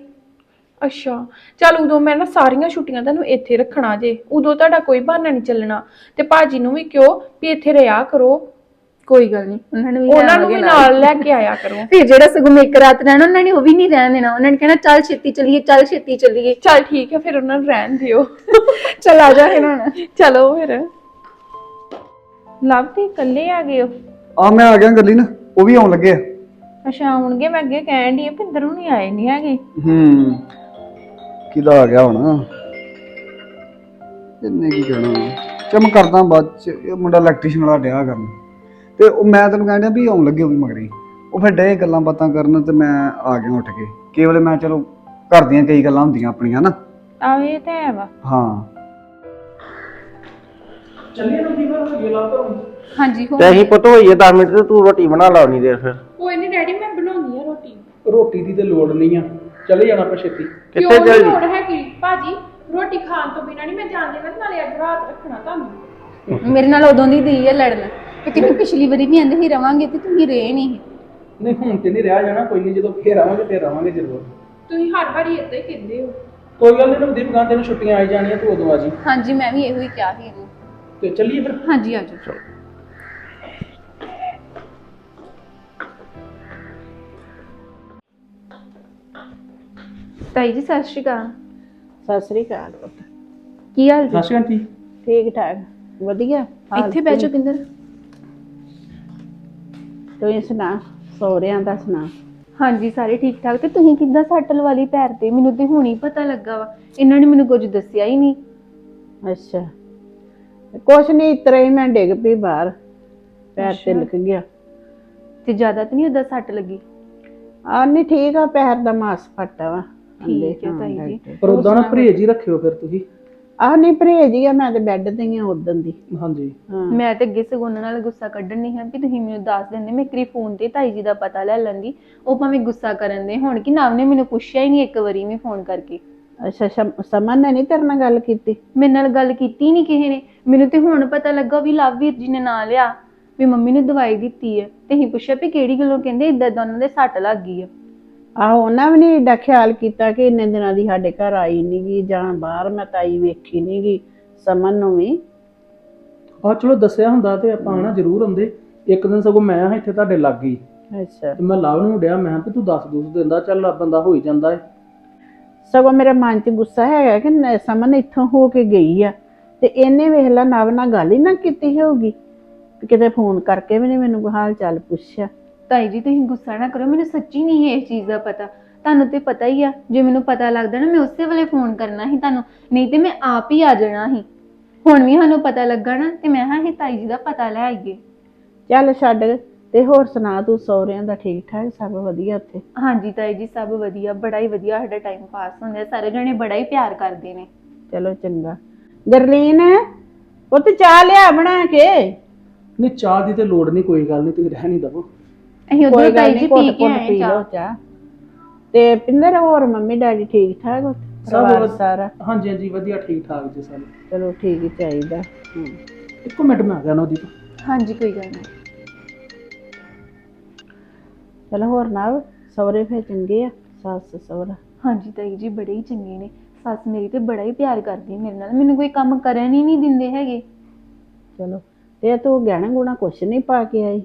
[SPEAKER 6] ਅੱਛਾ ਚੱਲ ਉਦੋਂ ਮੈਂ ਨਾ ਸਾਰੀਆਂ ਛੁੱਟੀਆਂ ਤੁਹਾਨੂੰ ਇੱਥੇ ਰੱਖਣਾ ਜੇ ਉਦੋਂ ਤੁਹਾਡਾ ਕੋਈ ਬਹਾਨਾ ਨਹੀਂ ਚੱਲਣਾ। ਤੇ ਭਾਜੀ ਨੂੰ ਵੀ ਕਿਉਂ ਵੀ ਇੱਥੇ ਰਿਹਾ ਕਰੋ।
[SPEAKER 1] ਕੋਈ ਗੱਲ ਨਹੀਂ ਉਹਨਾਂ ਨੂੰ ਵੀ
[SPEAKER 6] ਉਹਨਾਂ ਨੂੰ ਵੀ ਨਾਲ। ਲੈ ਕੇ ਆਇਆ ਕਰੋ।
[SPEAKER 1] ਫਿਰ ਜਿਹੜਾ ਸਗੋਂ ਇੱਕ ਰਾਤ ਰਹਿਣਾ ਉਹਨਾਂ ਨੇ ਉਹ ਵੀ ਨਹੀਂ ਰਹਿਣ ਦੇਣਾ। ਉਹਨਾਂ ਨੇ ਕਹਿਣਾ ਚੱਲ ਛੇਤੀ ਚੱਲੀਏ ਚੱਲ ਛੇਤੀ ਚੱਲੀਏ।
[SPEAKER 6] ਚੱਲ ਠੀਕ ਹੈ ਫਿਰ ਉਹਨਾਂ ਨੂੰ ਰਹਿਣ ਦਿਓ।
[SPEAKER 1] ਚੱਲ ਆ ਜਾ ਫਿਰ ਹੁਣ।
[SPEAKER 6] ਚਲੋ ਫਿਰ। ਲਵ ਤੇ ਇਕੱਲੇ ਆ ਗਏ ਹੋ
[SPEAKER 5] ਆ ਮੈਂ ਆ ਗਿਆ ਗੱਲੀ ਨਾ ਉਹ ਵੀ ਆਉਣ ਲੱਗੇ ਆ।
[SPEAKER 1] ਅੱਛਾ ਆਉਣਗੇ ਮੈਂ ਅੱਗੇ ਕਹਿਣ ਦੀ ਪਿੰਦਰ ਹੁਣੀ ਆਏ ਨਹੀਂ ਹੈਗੇ।
[SPEAKER 5] ਹੂੰ। ਕਿਦਾ ਆ ਗਿਆ ਹੁਣ। ਇਹਨੇ ਕੀ ਕਹਿਣਾ ਚਮ ਕਰਦਾ ਬਾਅਦ ਚ ਇਹ ਮੁੰਡਾ ਇਲੈਕਟ੍ਰੀਸ਼ੀਅਨ ਵਾਲਾ ਡਿਆ ਕਰਨ। ਤੇ ਉਹ ਮੈਂ ਤੈਨੂੰ ਕਹਿੰਦਾ ਵੀ ਆਉਣ ਲੱਗੇ ਉਹ ਵੀ ਮਗਰੀ। ਉਹ ਫਿਰ ਡੇ ਗੱਲਾਂ ਬਾਤਾਂ ਕਰਨ ਤੇ ਮੈਂ ਆ ਗਿਆ ਉੱਠ ਕੇ। ਕੇਵਲ ਮੈਂ ਚਲੋ ਘਰ ਦੀਆਂ ਕਈ ਗੱਲਾਂ ਹੁੰਦੀਆਂ ਆਪਣੀਆਂ ਨਾ।
[SPEAKER 1] ਆਵੇ ਤੇ ਹੈ ਵਾ।
[SPEAKER 5] ਹਾਂ।
[SPEAKER 1] ਹਾਂਜੀ ਹੋ
[SPEAKER 4] ਤੇ ਅਸੀਂ ਪੁੱਤ ਹੋਈਏ 10 ਮਿੰਟ ਤੇ ਤੂੰ ਰੋਟੀ ਬਣਾ ਲਾ ਉਨੀ ਦੇਰ ਫਿਰ।
[SPEAKER 6] ਕੋਈ ਨਹੀਂ ਡੈਡੀ ਮੈਂ ਬਣਾਉਣੀ ਆ ਰੋਟੀ।
[SPEAKER 2] ਰੋਟੀ ਦੀ ਤੇ ਲੋੜ ਨਹੀਂ ਆ। ਚਲੇ ਜਾਣਾ ਆਪਾਂ ਛੇਤੀ।
[SPEAKER 4] ਕਿੱਥੇ
[SPEAKER 6] ਕਿਉਂ
[SPEAKER 4] ਚੱਲ
[SPEAKER 6] ਲੋੜ ਹੈਗੀ? ਭਾਜੀ ਰੋਟੀ ਖਾਣ ਤੋਂ ਬਿਨਾਂ ਨਹੀਂ ਮੈਂ ਜਾਣ ਦੇਣਾ ਤੇ ਨਾਲੇ ਅੱਜ ਰਾਤ ਰੱਖਣਾ ਤੁਹਾਨੂੰ।
[SPEAKER 1] ਮੇਰੇ ਨਾਲ ਉਦੋਂ ਦੀ ਦੀ ਹੈ ਲੜਨ। ਕਿ ਤੁਸੀਂ ਪਿਛਲੀ ਵਾਰੀ ਵੀ ਆਂਦੇ ਹੀ ਰਵਾਂਗੇ ਤੇ ਤੁਸੀਂ ਰਹੇ ਨਹੀਂ
[SPEAKER 2] ਨਹੀਂ ਹੁਣ ਤੇ ਨਹੀਂ ਰਿਹਾ ਜਾਣਾ ਕੋਈ ਨਹੀਂ ਜਦੋਂ ਫੇਰ ਆਵਾਂਗੇ ਫੇਰ ਆਵਾਂਗੇ ਜ਼ਰੂਰ।
[SPEAKER 6] ਤੁਸੀਂ ਹਰ ਵਾਰੀ ਏਦਾਂ ਹੀ ਕਹਿੰਦੇ ਹੋ।
[SPEAKER 2] ਕੋਈ ਗੱਲ ਨਹੀਂ ਨਵਦੀਪ ਗਾਂ ਤੈਨੂੰ ਛੁੱਟੀਆਂ ਆਈ ਜਾਣੀਆਂ ਤੂੰ ਉਦੋਂ ਆ ਜੀ।
[SPEAKER 1] ਹਾਂਜੀ ਮੈਂ ਵੀ ਇਹੋ ਹੀ ਕਿਹਾ ਸੀ। ਇਹਨੂੰ
[SPEAKER 2] ਤੇ ਚੱਲੀਏ ਫਿਰ।
[SPEAKER 1] ਹਾਂਜੀ ਆ ਜਾਓ। ਤਾਈ ਜੀ ਸਤਿ ਸ਼੍ਰੀ ਅਕਾਲ।
[SPEAKER 3] ਸਤਿ ਸ੍ਰੀ ਅਕਾਲ ਪੁੱਤ।
[SPEAKER 1] ਕੀ ਹਾਲ ਜੀ?
[SPEAKER 2] ਸਤਿ ਸ਼੍ਰੀ ਅਕਾਲ ਜੀ।
[SPEAKER 3] ਠੀਕ ਠਾਕ ਵਧੀਆ ਹਾਲ
[SPEAKER 1] ਇੱਥੇ ਬਹਿ ਜਾਓ ਕਿੰਦਰ।
[SPEAKER 3] ਤੂੰ ਸੁਣਾ ਸੋਹਰਿਆਂ ਦਾ ਸੁਣਾ।
[SPEAKER 1] ਹਾਂਜੀ ਸਾਰੇ ਠੀਕ ਠਾਕ। ਤੇ ਤੁਸੀਂ ਕਿੱਦਾਂ ਸੱਟ ਲਵਾ ਲਈ ਪੈਰ ਤੇ? ਮੈਨੂੰ ਤੇ ਹੁਣੀ ਪਤਾ ਲੱਗਾ ਵਾ। ਇਹਨਾਂ ਨੇ ਮੈਨੂੰ ਕੁਝ ਦੱਸਿਆ ਹੀ ਨਹੀਂ।
[SPEAKER 3] ਅੱਛਾ। ਕੁਛ ਨਹੀਂ ਇਤਰਾ ਹੀ ਮੈਂ ਡਿੱਗ ਪਈ ਬਾਹਰ। ਪੈਰ ਤੇ ਲੱਗ ਗਿਆ।
[SPEAKER 1] ਤੇ ਜ਼ਿਆਦਾ ਤਾਂ ਨਹੀਂ ਉਹਦਾ ਸੱਟ ਲੱਗੀ?
[SPEAKER 3] ਆ ਨਹੀਂ ਠੀਕ ਆ ਪੈਰ ਦਾ ਮਾਸ ਫਟਾ ਵਾ।
[SPEAKER 1] ਠੀਕ ਹੈ ਤਾਈ ਜੀ।
[SPEAKER 2] ਪਰ ਉਦਾਂ ਨਾ ਪਰਹੇਜ ਹੀ ਰੱਖਿਓ ਫਿਰ ਤੁਸੀਂ।
[SPEAKER 3] ਆ ਨਹੀਂ ਪਰਹੇਜ ਹੀ ਆ ਮੈਂ ਤੇ ਬੈੱਡ ਤੇ ਹੀ ਆ ਉਦੋਂ ਦੀ।
[SPEAKER 2] ਹਾਂਜੀ।
[SPEAKER 3] ਹਾਂ।
[SPEAKER 1] ਮੈਂ ਤੇ ਅੱਗੇ ਸਗੋਂ ਉਹਨਾਂ ਨਾਲ ਗੁੱਸਾ ਕੱਢਣ ਨਹੀਂ ਹੈ ਵੀ ਤੁਸੀਂ ਮੈਨੂੰ ਦੱਸ ਦਿੰਦੇ ਮੈਂ ਕਰੀ ਫੋਨ ਤੇ ਤਾਈ ਜੀ ਦਾ ਪਤਾ ਲੈ ਲੈਂਦੀ ਉਹ ਭਾਵੇਂ ਗੁੱਸਾ ਕਰਨ ਦੇ ਹੁਣ ਕਿ ਨਾਮ ਨੇ ਮੈਨੂੰ ਪੁੱਛਿਆ ਹੀ ਨਹੀਂ ਇੱਕ ਵਾਰੀ ਵੀ ਫੋਨ ਕਰਕੇ।
[SPEAKER 3] ਅੱਛਾ ਸ਼ਮ- ਸਮਨ ਨੇ ਨਹੀਂ ਤੇਰੇ ਨਾਲ ਗੱਲ ਕੀਤੀ?
[SPEAKER 1] ਮੇਰੇ ਨਾਲ ਗੱਲ ਕੀਤੀ ਨਹੀਂ ਕਿਸੇ ਨੇ। ਮੈਨੂੰ ਤੇ ਹੁਣ ਪਤਾ ਲੱਗਾ ਵੀ ਲਵਵੀਰ ਜੀ ਨੇ ਨਾਂ ਲਿਆ ਵੀ ਮੰਮੀ ਨੇ ਦਵਾਈ ਦਿੱਤੀ ਹੈ। ਤੇ ਅਸੀਂ ਪੁੱਛਿਆ ਵੀ ਕਿਹੜੀ ਗੱਲੋਂ ਕਹਿੰਦੇ ਇਦਾਂ ਇਦਾਂ ਉਹਨਾਂ ਦੇ ਸੱਟ ਲੱਗ ਗਈ ਹੈ
[SPEAKER 3] ਆਹੋ ਉਹਨਾਂ ਵੀ ਨਹੀਂ ਏਡਾ ਖਿਆਲ ਕੀਤਾ ਕਿ ਇੰਨੇ ਦਿਨਾਂ ਦੀ ਸਾਡੇ ਘਰ ਆਈ ਨੀ ਗੀ ਜਾਂ ਬਾਹਰ ਮੈਂ ਤਾਈ ਵੇਖੀ ਨੀ ਗੀ ਸਮਨ ਨੂੰ ਵੀ।
[SPEAKER 2] ਆ ਚਲੋ ਦੱਸਿਆ ਹੁੰਦਾ ਤੇ ਆਪਾਂ ਨਾ ਜ਼ਰੂਰ ਆਉਂਦੇ। ਇੱਕ ਦਿਨ ਸਗੋਂ ਮੈਂ ਹਾਂ ਇੱਥੇ ਤੁਹਾਡੇ ਲੱਗ ਗਈ।
[SPEAKER 3] ਅੱਛਾ।
[SPEAKER 2] ਤੇ ਮੈਂ ਲਵ ਨੂੰ ਡਿਆ ਮੈਂ ਕਿ ਤੂੰ ਦੱਸ ਦੂਸ ਦਿੰਦਾ ਚੱਲ ਆ ਬੰਦਾ ਹੋ ਹੀ ਜਾਂਦਾ ਏ।
[SPEAKER 3] ਸਗੋਂ ਮੇਰੇ ਮਨ 'ਚ ਗੁੱਸਾ ਹੈਗਾ ਕਿ ਨ- ਸਮਨ ਇੱਥੋਂ ਹੋ ਕੇ ਗਈ ਆ। ਤੇ ਇਹਨੇ ਵੇਖ ਲਾ ਨਵ ਨਾਲ ਗੱਲ ਹੀ ਨਾ ਕੀਤੀ ਹੋਊਗੀ। ਵੀ ਕਿਤੇ ਫੋਨ ਕਰਕੇ ਵੀ ਨਹੀਂ ਮੈਨੂੰ ਹਾਲ ਚਾਲ ਪੁੱਛਿਆ।
[SPEAKER 1] ਤਾਈ ਜੀ ਤੁਸੀਂ ਗੁੱਸਾ ਨਾ ਕਰੋ ਮੈਨੂੰ ਸੱਚੀ ਨਹੀਂ ਹੈ ਇਸ ਚੀਜ਼ ਦਾ ਪਤਾ। ਤੁਹਾਨੂੰ ਤੇ ਪਤਾ ਹੀ ਆ ਜੇ ਮੈਨੂੰ ਪਤਾ ਲੱਗਦਾ ਨਾ ਮੈਂ ਉਸੇ ਵੇਲੇ ਫੋਨ ਕਰਨਾ ਸੀ ਤੁਹਾਨੂੰ ਨਹੀਂ ਤੇ ਮੈਂ ਆਪ ਹੀ ਆ ਜਾਣਾ ਸੀ। ਹੁਣ ਵੀ ਸਾਨੂੰ ਪਤਾ ਲੱਗਾ ਨਾ ਤੇ ਮੈਂ ਹਾਂ ਇਹ ਤਾਈ ਜੀ ਦਾ ਪਤਾ ਲੈ ਆਈਏ।
[SPEAKER 3] ਚੱਲ ਛੱਡ ਤੇ ਹੋਰ ਸੁਣਾ ਤੂੰ ਸਹੁਰਿਆਂ ਦਾ ਠੀਕ ਠਾਕ ਸਭ ਵਧੀਆ ਉੱਥੇ?
[SPEAKER 1] ਹਾਂਜੀ ਤਾਈ ਜੀ ਸਭ ਵਧੀਆ ਬੜਾ ਹੀ ਵਧੀਆ ਸਾਡਾ ਟਾਈਮ ਪਾਸ ਹੁੰਦਾ ਸਾਰੇ ਜਣੇ ਬੜਾ ਹੀ ਪਿਆਰ ਕਰਦੇ ਨੇ।
[SPEAKER 3] ਚਲੋ ਚੰਗਾ। ਗਰਲੀਨ ਉਹ ਤੇ ਚਾਹ ਲਿਆ ਬਣਾ ਕੇ।
[SPEAKER 2] ਨਹੀਂ ਚਾਹ ਦੀ ਤੇ ਲੋੜ ਨਹੀਂ ਕੋਈ ਗੱਲ ਨਹੀਂ ਤੁਸੀਂ ਰਹਿ ਨਹੀਂ ਦਵੋ।
[SPEAKER 1] ਅਸੀਂ
[SPEAKER 3] ਕੋਈ
[SPEAKER 1] ਉਧਰ
[SPEAKER 3] ਗੱਲ
[SPEAKER 1] ਤਾਈ
[SPEAKER 3] ਨਹੀਂ
[SPEAKER 1] ਜੀ
[SPEAKER 3] ਘੁੱਟ
[SPEAKER 1] ਪੀ ਕੇ
[SPEAKER 3] ਘੁੱਟ
[SPEAKER 1] ਆਏ
[SPEAKER 3] ਪੀ ਲਓ
[SPEAKER 1] ਚਾਹ।
[SPEAKER 3] ਚਾਹ ਤੇ ਪਿੰਦਰ ਹੋਰ ਮੰਮੀ ਡੈਡੀ ਠੀਕ ਠਾਕ
[SPEAKER 2] ਸਭ
[SPEAKER 3] ਪਰਿਵਾਰ
[SPEAKER 2] ਵਧ-
[SPEAKER 3] ਸਾਰਾ?
[SPEAKER 2] ਹਾਂਜੀ ਹਾਂਜੀ ਵਧੀਆ ਠੀਕ ਠਾਕ ਜੀ ਸਾਰੇ।
[SPEAKER 3] ਚਲੋ ਠੀਕ ਹੀ ਚਾਹੀਦਾ। ਹੂੰ।
[SPEAKER 2] ਇੱਕੋ ਮਿੰਟ ਮੈਂ ਆ ਗਿਆ ਨਵਦੀਪ
[SPEAKER 1] ਹਾਂਜੀ ਕੋਈ ਗੱਲ ਨਹੀਂ
[SPEAKER 3] ਚਲੋ ਹੋਰ ਨਾ ਸਹੁਰੇ ਫੇ ਚੰਗੇ ਆ ਸੱਸ ਸਹੁਰਾ?
[SPEAKER 1] ਹਾਂਜੀ ਤਾਈ ਜੀ ਬੜੇ ਹੀ ਚੰਗੇ ਨੇ। ਸੱਸ ਮੇਰੀ ਤੇ ਬੜਾ ਹੀ ਪਿਆਰ ਕਰਦੀ ਹੈ ਮੇਰੇ ਨਾਲ। ਮੈਨੂੰ ਕੋਈ ਕੰਮ ਕਰਨ ਹੀ ਨਹੀਂ ਦਿੰਦੇ ਹੈਗੇ।
[SPEAKER 3] ਚਲੋ ਤੇ ਤੂੰ ਗਹਿਣਾ ਗੁਣਾ ਕੁਛ ਨਹੀਂ ਪਾ ਕੇ ਆਈ?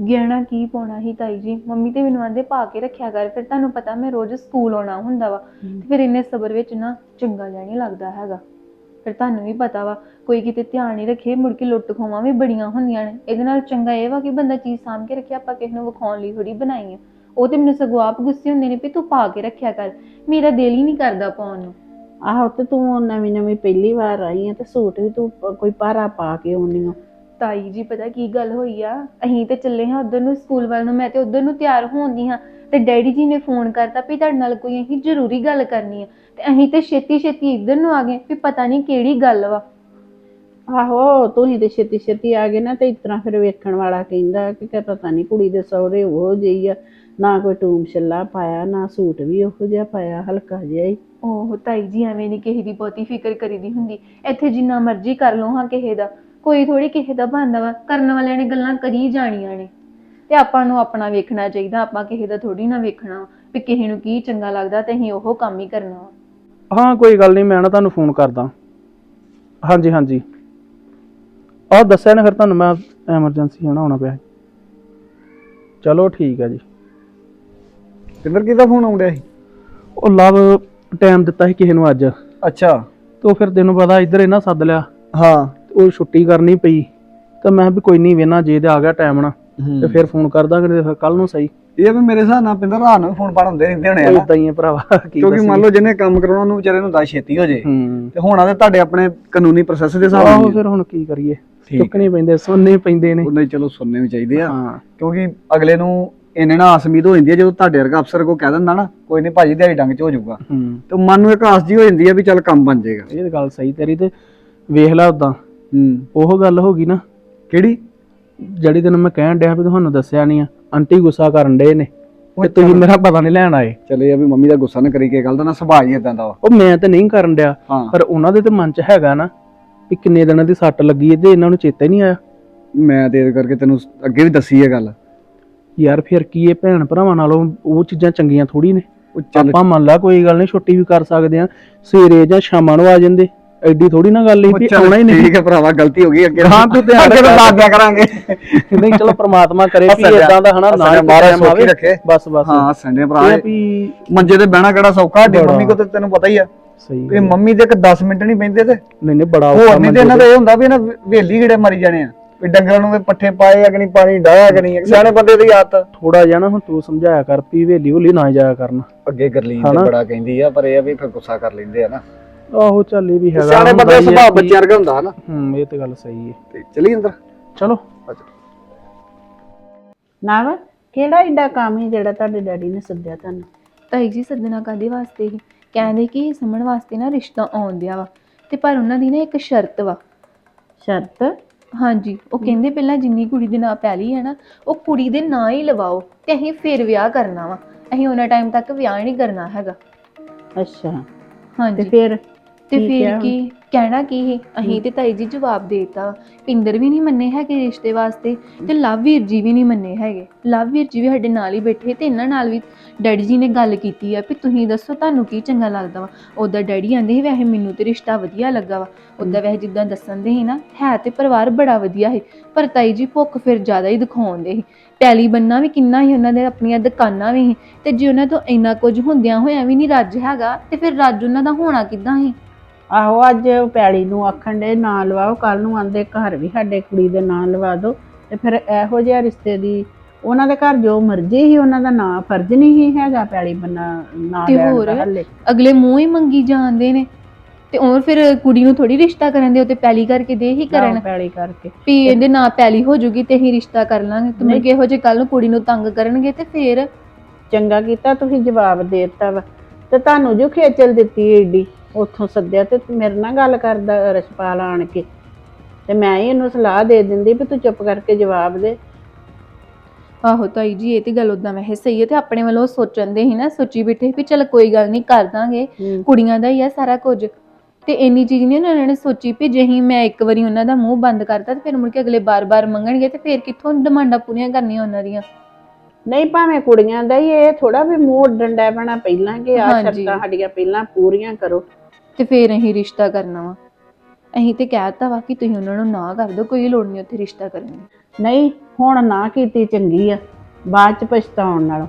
[SPEAKER 1] ਗਹਿਣਾ ਕੀ ਪਾਉਣਾ ਸੀ ਤਾਈ ਜੀ? ਮੰਮੀ ਤੇ ਮੈਨੂੰ ਆਂਦੇ ਪਾ ਕੇ ਰੱਖਿਆ ਕਰ ਫਿਰ ਤੁਹਾਨੂੰ ਪਤਾ ਮੈਂ ਰੋਜ਼ ਸਕੂਲ ਆਉਣਾ ਹੁੰਦਾ ਵਾ। ਤੇ ਫਿਰ ਇੰਨੇ ਸਬਰ ਵਿੱਚ ਨਾ ਚੰਗਾ ਜਿਹਾ ਨਹੀਂ ਲੱਗਦਾ ਹੈਗਾ। ਫਿਰ ਤੁਹਾਨੂੰ ਵੀ ਪਤਾ ਵਾ ਕੋਈ ਕਿਤੇ ਧਿਆਨ ਨਹੀਂ ਰੱਖੇ ਮੁੜ ਕੇ ਲੁੱਟ ਖੋਵਾਂ ਵੀ ਬੜੀਆਂ ਹੁੰਦੀਆਂ ਨੇ। ਇਹਦੇ ਨਾਲ ਚੰਗਾ ਇਹ ਵਾ ਕਿ ਬੰਦਾ ਚੀਜ਼ ਸਾਂਭ ਕੇ ਰੱਖਿਆ ਆਪਾਂ ਕਿਸੇ ਨੂੰ ਵਿਖਾਉਣ ਲਈ ਥੋੜੀ ਬਣਾਈ ਆ ਉਹ ਤੇ ਮੈਨੂੰ ਸਗੋਂ ਆਪ ਗੁੱਸੇ ਹੁੰਦੇ ਨੇ ਵੀ ਤੂੰ ਪਾ ਕੇ ਰੱਖਿਆ ਕਰ ਮੇਰਾ ਦਿਲ ਹੀ ਨਹੀਂ ਕਰਦਾ ਪਾਉਣ ਨੂੰ।
[SPEAKER 3] ਆਹੋ ਤੇ ਤੂੰ ਨਵੀਂ ਨਵੀਂ ਪਹਿਲੀ ਵਾਰ ਆਈ ਆ ਤੇ ਸੂਟ ਵੀ ਤੂੰ ਪ- ਕੋਈ ਭਾਰਾ ਪਾ ਕੇ ਆਉਣੀ ਆ।
[SPEAKER 1] ਤਾਈ ਜੀ ਪਤਾ ਕੀ ਗੱਲ ਹੋਈ ਆ? ਅਸੀਂ ਤੇ ਚੱਲੇ ਹਾਂ ਉਧਰ ਨੂੰ ਸਕੂਲ ਵੱਲ ਨੂੰ ਮੈਂ ਤੇ ਉਧਰ ਨੂੰ ਤਿਆਰ ਹੋਣਦੀ ਹਾਂ। ਤੇ ਡੈਡੀ ਜੀ ਨੇ ਫੋਨ ਕਰਤਾ ਵੀ ਤੁਹਾਡੇ ਨਾਲ ਕੋਈ ਅਸੀਂ ਜ਼ਰੂਰੀ ਗੱਲ ਕਰਨੀ ਆ। ਤੇ ਅਸੀਂ ਤੇ ਛੇਤੀ ਛੇਤੀ ਇੱਧਰ ਨੂੰ ਆ ਗਏ ਵੀ ਪਤਾ ਨਹੀਂ ਕਿਹੜੀ ਗੱਲ ਵਾ।
[SPEAKER 3] ਆਹੋ ਤੁਸੀਂ ਤੇ ਛੇਤੀ ਛੇਤੀ ਆ ਗਏ ਨਾ ਤੇ ਇਸ ਤਰ੍ਹਾਂ ਫਿਰ ਵੇਖਣ ਵਾਲਾ ਕਹਿੰਦਾ ਕਿ ਕਿ ਪਤਾ ਨਹੀਂ ਕੁੜੀ ਦੇ ਸਹੁਰੇ ਉਹ ਜਿਹੀ ਆ। ਨਾ ਕੋਈ ਟੂਮ ਛੱਲਾ ਪਾਇਆ ਨਾ ਸੂਟ ਵੀ ਉਹੋ ਜਿਹਾ ਪਾਇਆ ਹਲਕਾ ਜਿਹਾ ਹੀ।
[SPEAKER 1] ਉਹ ਤਾਈ ਜੀ ਐਵੇਂ ਨਹੀਂ ਕਿਸੇ ਦੀ ਬਹੁਤੀ ਫਿਕਰ ਕਰੀਦੀ ਹੁੰਦੀ। ਇੱਥੇ ਜਿੰਨਾ ਮਰਜ਼ੀ ਕਰ ਲਓ ਹਾਂ ਕਿਸੇ ਦਾ। ਕੋਈ ਥੋੜੀ ਕਿਸੇ ਦਾ ਬਣਦਾ ਵਾ ਕਰਨ ਵਾਲਿਆਂ ਨੇ ਗੱਲਾਂ ਕਰੀ ਜਾਣੀਆਂ ਨੇ। ਤੇ ਆਪਾਂ ਨੂੰ ਆਪਣਾ ਵੇਖਣਾ ਚਾਹੀਦਾ ਆਪਾਂ ਕਿਸੇ ਦਾ ਥੋੜੀ ਨਾ ਵੇਖਣਾ ਵਾ ਕਿਸੇ ਨੂੰ ਕੀ ਚੰਗਾ ਲੱਗਦਾ ਤੇ ਅਸੀਂ ਉਹ ਕੰਮ ਹੀ ਕਰਨਾ ਵਾ।
[SPEAKER 2] ਹਾਂ ਕੋਈ ਗੱਲ ਨਹੀਂ ਮੈਂ ਨਾ ਤੁਹਾਨੂੰ ਫੋਨ ਕਰਦਾ। ਹਾਂਜੀ ਹਾਂਜੀ। ਆਹ ਦੱਸਿਆ ਨਾ ਫਿਰ ਤੁਹਾਨੂੰ ਮੈਂ ਐਮਰਜੈਂਸੀ ਆਉਣਾ ਆਉਣਾ ਪਿਆ। ਚਲੋ ਠੀਕ ਹੈ ਜੀ।
[SPEAKER 5] ਪਿੰਦਰ ਕਿਹਦਾ ਫੋਨ ਆਉਂਦਿਆ ਸੀ?
[SPEAKER 2] ਉਹ ਲਵ ਟਾਈਮ ਦਿੱਤਾ ਸੀ ਕਿਸੇ ਨੂੰ ਅੱਜ।
[SPEAKER 5] ਅੱਛਾ।
[SPEAKER 2] ਤੇ ਉਹ ਫਿਰ ਤੈਨੂੰ ਪਤਾ ਇੱਧਰ ਇਹਨਾਂ ਸੱਦ ਲਿਆ।
[SPEAKER 5] ਹਾਂ।
[SPEAKER 2] ਉਹ ਛੁੱਟੀ ਕਰਨੀ ਪਈ ਤਾਂ ਮੈਂ ਵੀ ਕੋਈ ਨਹੀਂ ਵੇਨਾ ਜੇ ਤੇ ਆ ਗਿਆ ਟਾਈਮ ਨਾ ਤੇ ਫਿਰ ਫੋਨ ਕਰ ਦਾਂਗੇ ਤੇ ਫਿਰ ਕੱਲ ਨੂੰ ਸਹੀ।
[SPEAKER 5] ਇਹ ਵੀ ਮੇਰੇ ਹਿਸਾਬ ਨਾਲ ਪਿੰਦਰ ਰਾਤ ਨੂੰ ਫੋਨ ਪਾਣ ਹੁੰਦੇ ਰਹਿੰਦੇ ਹੋਣੇ ਆ।
[SPEAKER 2] ਇਦਾਂ ਹੀ ਆ ਭਰਾਵਾ ਕੀ
[SPEAKER 5] ਕਿਉਂਕਿ। ਮੰਨ ਲਓ ਜਿਹਨੇ ਕੰਮ ਕਰਾਉਣਾ ਉਹਨੂੰ ਵਿਚਾਰੇ ਨੂੰ ਦਾ ਛੇਤੀ ਹੋ ਜੇ।
[SPEAKER 2] ਹੂੰ।
[SPEAKER 5] ਤੇ ਹੁਣ ਆ ਤੇ ਤੁਹਾਡੇ ਆਪਣੇ ਕਾਨੂੰਨੀ ਪ੍ਰੋਸੈਸ ਦੇ ਹਿਸਾਬ ਨਾਲ
[SPEAKER 2] ਫਿਰ ਹੁਣ ਕੀ ਕਰੀਏ? ਚੁੱਕਣੇ ਪੈਂਦੇ ਸੁਣਨੇ ਪੈਂਦੇ ਨੇ।
[SPEAKER 5] ਉਹਨੇ ਚਲੋ ਸੁਣਨੇ ਵੀ ਚਾਹੀਦੇ ਆ।
[SPEAKER 2] ਹਾਂ।
[SPEAKER 5] ਕਿਉਂਕਿ ਅਗਲੇ ਨੂੰ ਇੰਨੇ ਨਾ ਆਸ ਉਮੀਦ ਹੋ ਜਾਂਦੀ ਹੈ ਜਦੋਂ ਤੁਹਾਡੇ ਵਰਗਾ ਅਫਸਰ ਕੋ ਕਹਿ ਦਿੰਦਾ ਨਾ ਕੋਈ ਨਹੀਂ ਭਾਜੀ ਦਿਹਾੜੀ ਡੰਗ ਚ ਹੋ ਜਾਊਗਾ।
[SPEAKER 2] ਹੂੰ।
[SPEAKER 5] ਤੇ ਮਨ ਨੂੰ ਇੱਕ ਆਸ ਜੀ ਹੋ ਜਾਂਦੀ ਹੈ ਵੀ ਚੱਲ ਕੰਮ ਬਣ ਜਾਏਗਾ।
[SPEAKER 2] ਇਹ ਗੱਲ ਸਹੀ ਤੇਰੀ ਤੇ ਵੇਖ ਲੈ ਉਦਾਂ
[SPEAKER 5] ਹੂੰ।
[SPEAKER 2] ਉਹ ਗੱਲ ਹੋ ਗਈ ਨਾ।
[SPEAKER 5] ਕਿਹੜੀ?
[SPEAKER 2] ਜਿਹੜੀ ਤੈਨੂੰ ਮੈਂ ਕਹਿਣ ਡਿਆ ਵੀ ਤੁਹਾਨੂੰ ਦੱਸਿਆ ਨਹੀਂ ਆ ਆਂਟੀ ਗੁੱਸਾ ਕਰਨ ਡੇ ਨੇ। ਤੇ ਤੁਸੀਂ ਮੇਰਾ ਪਤਾ ਨਹੀਂ ਲੈਣ ਆਏ।
[SPEAKER 5] ਚਲੇ ਆ ਵੀ ਮੰਮੀ ਦਾ ਗੁੱਸਾ ਨਾ ਕਰੀ ਕੇ ਗੱਲ ਦਾ ਨਾ ਸੁਭਾਅ ਹੀ ਇਦਾਂ ਦਾ ਵਾ।
[SPEAKER 2] ਉਹ ਮੈਂ ਤੇ ਨਹੀਂ ਕਰਨ ਡਿਆ
[SPEAKER 5] ਹਾਂ।
[SPEAKER 2] ਪਰ ਉਹਨਾਂ ਦੇ ਤੇ ਮਨ 'ਚ ਹੈਗਾ ਨਾ ਵੀ ਕਿੰਨੇ ਦਿਨਾਂ ਦੀ ਸੱਟ ਲੱਗੀ ਹੈ ਤੇ ਇਹਨਾਂ ਨੂੰ ਚੇਤਾ ਹੀ ਨਹੀਂ ਆਇਆ।
[SPEAKER 5] ਮੈਂ ਤੇ ਇਹਦੇ ਕਰਕੇ ਤੈਨੂੰ ਅੱਗੇ ਵੀ ਦੱਸੀ ਇਹ ਗੱਲ।
[SPEAKER 2] ਯਾਰ ਫਿਰ ਕੀ ਇਹ ਭੈਣ ਭਰਾਵਾਂ ਨਾਲੋਂ ਉਹ ਚੀਜ਼ਾਂ ਚੰਗੀਆਂ ਥੋੜੀ ਨੇ?
[SPEAKER 5] ਉਹ ਚੱਲ।
[SPEAKER 2] ਆਪਾਂ ਮੰਨ ਲਾ ਕੋਈ ਗੱਲ ਨਹੀਂ ਛੁੱਟੀ ਵੀ ਕਰ ਸਕਦੇ ਆ ਸਵੇਰੇ ਜਾਂ ਸ਼ਾਮਾਂ ਨੂੰ ਆ ਜਾਂਦੇ। ਐਡੀ ਥੋੜੀ ਨਾ ਗੱਲ ਸੀ ਵੀ ਆਉਣਾ ਹੀ ਨਹੀਂ
[SPEAKER 5] ਠੀਕ ਹੈ ਭਰਾਵਾ ਗਲਤੀ ਹੋ ਗਈ ਅੱਗੇ
[SPEAKER 2] ਹਾਂ, ਤੂੰ ਧਿਆਨ
[SPEAKER 5] ਅੱਗੇ ਤੋਂ। ਦੱਸ ਦਿਆ ਕਰਾਂਗੇ
[SPEAKER 2] ਨਹੀਂ ਚਲੋ ਪ੍ਰਮਾਤਮਾ ਕਰੇ ਵੀ। ਇਦਾਂ ਦਾ ਹਨਾ ਨਾ ਹੀ
[SPEAKER 5] ਮਹਾਰਾਜ। ਸੌਖੀ ਰੱਖੇ।
[SPEAKER 2] ਬਸ ਬਸ
[SPEAKER 5] ਹਾਂ ਸੰਡੇ ਭਰਾ
[SPEAKER 2] ਇਹ ਆ ਵੀ
[SPEAKER 5] ਮੰਜੇ ਤੇ ਬਹਿਣਾ ਕਿਹੜਾ ਸੌਖਾ
[SPEAKER 2] ਬੜਾ।
[SPEAKER 5] ਮੰਮੀ ਕੋ ਤੇ ਤੈਨੂੰ ਪਤਾ ਹੀ ਆ
[SPEAKER 2] ਸਹੀ
[SPEAKER 5] ਵੀ ਮੰਮੀ ਦੇ ਇੱਕ 10 ਮਿੰਟ ਨਹੀਂ ਬੈਂਦੇ ਤੇ
[SPEAKER 2] ਨਹੀਂ ਨਹੀਂ ਬੜਾ
[SPEAKER 5] ਹੋਰ ਨਹੀਂ ਤੇ ਇਹਨਾਂ ਦਾ ਇਹ ਹੁੰਦਾ ਵੀ ਇਹਨਾਂ ਵੇਲੀ ਕਿਹੜੇ ਮਰੀ ਜਾਣੇ ਆ ਵੀ ਡੰਗਰਾਂ ਨੂੰ ਵੀ ਪੱਠੇ ਪਾਏ ਅਗਣੀ ਪਾਣੀ ਡਾਇਆ ਅਗਣੀ ਸਿਆਣੇ ਬੰਦੇ ਦੀ ਆਦਤ
[SPEAKER 2] ਥੋੜਾ ਜਿਹਾ ਨਾ ਹੁਣ ਤੂੰ ਸਮਝਾਇਆ ਕਰ ਵੀ ਵੇਲੀ ਹੁਲੀ ਨਾ ਜਾਇਆ ਕਰਨ
[SPEAKER 5] ਅੱਗੇ ਗਰਲੀਨ? ਤੇ ਬੜਾ ਕਹਿੰਦੀ ਆ ਪਰ ਇਹ ਆ ਵੀ ਫਿਰ ਗੁੱਸਾ ਕਰ ਲੈਂਦੇ ਆ ਨਾ
[SPEAKER 2] ਆਹੋ ਚੱਲ ਇਹ ਵੀ ਹੈਗਾ।
[SPEAKER 5] ਸਿਆਣੇ ਬੰਦੇ ਦਾ
[SPEAKER 2] ਹੀ
[SPEAKER 5] ਸੁਭਾਅ ਬੱਚਿਆਂ ਵਰਗਾ ਹੁੰਦਾ ਨਾ।
[SPEAKER 2] ਹੂੰ ਇਹ ਤੇ ਗੱਲ ਸਹੀ ਹੈ।
[SPEAKER 5] ਤੇ ਚਲੀ ਅੰਦਰ।
[SPEAKER 2] ਚਲੋ।
[SPEAKER 3] ਨਾ ਕਿਹੜਾ ਏਡਾ ਕੰਮ ਹੈ ਜਿਹੜਾ ਤੁਹਾਡੇ ਡੈਡੀ ਨੇ ਸੱਦਿਆ ਤੁਹਾਨੂੰ?
[SPEAKER 1] ਤਾਈ ਜੀ ਸੱਦਣਾ ਕਾਦੇ ਵਾਸਤੇ ਹੀ ਕਹਿੰਦੇ ਕਿ ਸਮਣ ਵਾਸਤੇ ਨਾ ਰਿਸ਼ਤਾ ਆਉਣ ਦਿਆ ਵਾ ਤੇ ਪਰ ਉਹਨਾਂ ਦੀ ਨਾ ਇੱਕ ਸ਼ਰਤ ਵਾ।
[SPEAKER 3] ਸ਼ਰਤ?
[SPEAKER 1] ਹਾਂਜੀ ਉਹ ਕਹਿੰਦੇ ਪਹਿਲਾਂ ਜਿੰਨੀ ਕੁੜੀ ਦੇ ਨਾਂ ਪੈਲੀ ਹੈ ਨਾ ਉਹ ਕੁੜੀ ਦੇ ਨਾਂ ਹੀ ਲਵਾਓ ਤੇ ਅਸੀਂ ਫਿਰ ਵਿਆਹ ਕਰਨਾ ਵਾ। ਅਸੀਂ ਉਹਨਾਂ ਟਾਈਮ ਤੱਕ ਵਿਆਹ ਨਹੀਂ ਕਰਨਾ ਹੈਗਾ।
[SPEAKER 3] ਅੱਛਾ। ਤੇ
[SPEAKER 1] ਹਾਂਜੀ।
[SPEAKER 3] ਫਿਰ?
[SPEAKER 1] ਤੇ ਫਿਰ? ਕੀ? ਕਹਿਣਾ ਕੀ ਸੀ? ਅਸੀਂ ਤੇ ਤਾਈ ਜੀ ਜਵਾਬ ਦੇਤਾ। ਪਿੰਦਰ ਵੀ ਨਹੀਂ ਮੰਨੇ ਹੈਗੇ ਰਿਸ਼ਤੇ ਵਾਸਤੇ ਤੇ ਲਵਵੀਰ ਜੀ ਵੀ ਨਹੀਂ ਮੰਨੇ ਹੈਗੇ। ਲਵਵੀਰ ਜੀ ਵੀ ਸਾਡੇ ਨਾਲ ਹੀ ਬੈਠੇ ਤੇ ਇਹਨਾਂ ਨਾਲ ਵੀ ਡੈਡੀ ਜੀ ਨੇ ਗੱਲ ਕੀਤੀ ਆ ਵੀ ਤੁਸੀਂ ਦੱਸੋ ਤੁਹਾਨੂੰ ਕੀ ਚੰਗਾ ਲੱਗਦਾ ਵਾ। ਉਹਦਾ ਡੈਡੀ ਆਂਦੇ ਸੀ ਵੈਸੇ ਮੈਨੂੰ ਤੇ ਰਿਸ਼ਤਾ ਵਧੀਆ ਲੱਗਾ ਵਾ। ਉਹਦਾ ਵੈਸੇ ਜਿੱਦਾਂ ਦੱਸਣ ਦੇ ਸੀ ਨਾ ਹੈ ਤੇ ਪਰਿਵਾਰ ਬੜਾ ਵਧੀਆ ਸੀ। ਪਰ ਤਾਈ ਜੀ ਭੁੱਖ ਫਿਰ ਜ਼ਿਆਦਾ ਹੀ ਦਿਖਾਉਂਦੇ ਸੀ। ਪੈਲੀ ਬੰਨਾ ਵੀ ਕਿੰਨਾ ਹੀ ਉਹਨਾਂ ਦੇ ਆਪਣੀਆਂ ਦੁਕਾਨਾਂ ਵੀ ਸੀ ਤੇ ਜੇ ਉਹਨਾਂ ਤੋਂ ਇੰਨਾ ਕੁਝ ਹੁੰਦਿਆਂ ਹੋਇਆਂ ਵੀ ਨਹੀਂ ਰੱਜ ਹੈਗਾ ਤੇ ਫਿਰ ਰੱਜ ਉਹਨਾਂ ਦਾ ਹੋਣਾ ਕਿੱਦਾਂ ਸੀ?
[SPEAKER 3] ਆਹੋ ਅੱਜ ਪੈਲੀ ਨੂੰ ਆਖਣ ਦੇ ਨਾਂ ਲਵਾਓ ਕੱਲ ਨੂੰ ਆਂਦੇ ਘਰ ਵੀ ਸਾਡੇ ਕੁੜੀ ਦੇ ਨਾਂ ਲਵਾ ਦਿਓ ਤੇ ਫਿਰ ਇਹੋ ਜਿਹਾ ਰਿਸ਼ਤੇ ਦੀ ਉਹਨਾਂ ਦੇ ਘਰ ਜੋ ਮਰਜ਼ੀ ਹੀ ਉਹਨਾਂ ਦਾ ਨਾਂ ਫਰਜ਼ ਨਹੀਂ ਸੀ ਹੈਗਾ ਪੈਲੀ ਬੰਨਾ ਨਾਂ
[SPEAKER 1] ਤੇ
[SPEAKER 3] ਲੈਣ
[SPEAKER 1] ਹੋਰ?
[SPEAKER 3] ਦਾ ਹੱਲੇ।
[SPEAKER 1] ਅਗਲੇ ਮੂੰਹ ਹੀ ਮੰਗੀ ਜਾਂਦੇ ਨੇ। ਤੇ ਉਹ ਫਿਰ ਕੁੜੀ ਨੂੰ ਥੋੜੀ ਰਿਸ਼ਤਾ ਕਰਨ ਦੇ ਉੱਤੇ ਪੈਲੀ ਕਰਕੇ ਦੇ ਹੀ ਕਰਨ।
[SPEAKER 3] ਪੈਲੀ ਕਰਕੇ।
[SPEAKER 1] ਵੀ ਇਹਦੇ ਨਾਂ ਪੈਲੀ ਹੋ ਜੂਗੀ ਤੇ ਅਸੀਂ ਰਿਸ਼ਤਾ ਕਰ ਲਾਂਗੇ। ਤੇ ਮੁੜ ਕੇ ਇਹੋ ਜੇ ਕੱਲ ਨੂੰ ਕੁੜੀ ਨੂੰ ਤੰਗ ਕਰਨਗੇ ਤੇ ਫਿਰ?
[SPEAKER 3] ਚੰਗਾ ਕੀਤਾ ਤੁਸੀਂ ਜਵਾਬ ਦੇ ਦਿੱਤਾ ਵਾ। ਤੇ ਤੁਹਾਨੂੰ ਜੋ ਖੇਚਲ ਦਿੱਤੀ ਏਡੀ। ਉੱਥੋਂ ਸੱਦਿਆ ਤੇ ਮੇਰੇ ਨਾਲ ਗੱਲ ਕਰਦਾ ਰਛਪਾਲ ਆਣ ਕੇ। ਤੇ ਮੈਂ ਹੀ ਇਹਨੂੰ ਸਲਾਹ ਦੇ ਦਿੰਦੀ ਵੀ ਤੂੰ ਚੁੱਪ ਕਰਕੇ ਜਵਾਬ ਦੇ।
[SPEAKER 1] ਆਹੋ ਤਾਈ ਜੀ ਇਹ ਤੇ ਗੱਲ ਉਦਾਂ ਵੈਸੇ ਸਹੀ ਹੈ ਤੇ ਆਪਣੇ ਵੱਲੋਂ ਸੋਚਣ ਦੇ ਹੀ ਨਾ ਸੋਚੀ ਬੈਠੇ ਵੀ ਚਲ ਕੋਈ ਗੱਲ ਨਹੀਂ ਕਰ ਦਾਂਗੇ ਕੁੜੀਆਂ ਦਾ ਹੀ ਆ ਸਾਰਾ ਕੁਝ। ਤੇ ਇੰਨੀ ਚੀਜ਼ ਨਹੀਂ ਉਹਨਾਂ ਨੇ ਸੋਚੀ ਵੀ ਜੇ ਹੀ ਮੈਂ ਇੱਕ ਵਾਰੀ ਉਹਨਾਂ ਦਾ ਮੂੰਹ ਬੰਦ ਕਰਤਾ ਤੇ ਫਿਰ ਮੁੜ ਕੇ ਅਗਲੇ ਬਾਰ-ਬਾਰ ਮੰਗਣਗੇ ਤੇ ਫਿਰ ਕਿੱਥੋਂ ਡਿਮਾਂਡਾਂ ਪੂਰੀਆਂ ਕਰਨੀਆਂ ਉਹਨਾਂ ਦੀਆਂ?
[SPEAKER 3] ਨਹੀਂ ਭਾਵੇਂ ਕੁੜੀਆਂ ਦਾ ਹੀ ਇਹ ਥੋੜਾ ਵੀ ਮੂੰਹ ਡੰਡਾ ਪੈਣਾ ਪਹਿਲਾਂ ਕਿ ਆ
[SPEAKER 1] ਹਾਂਜੀ।
[SPEAKER 3] ਸ਼ਰਤਾਂ ਸਾਡੀਆਂ ਪਹਿਲਾਂ ਪੂਰੀਆਂ ਕਰੋ।
[SPEAKER 1] ਤੇ ਫੇਰ ਅਸੀਂ ਰਿਸ਼ਤਾ ਕਰਨਾ ਵਾ। ਅਸੀਂ ਤੇ ਕਹਿਤਾ ਵਾ ਕਿ ਤੁਸੀਂ ਉਹਨਾਂ ਨੂੰ ਨਾ ਕਰ ਦਿਓ, ਕੋਈ ਲੋੜ ਨਹੀਂ ਉੱਥੇ ਰਿਸ਼ਤਾ ਕਰਨ ਦੀ।
[SPEAKER 3] ਨਹੀਂ, ਹੁਣ ਨਾ ਕੀਤੀ ਚੰਗੀ ਆ, ਬਾਅਦ ਚ ਪਛਤਾਉਣ ਨਾਲੋਂ।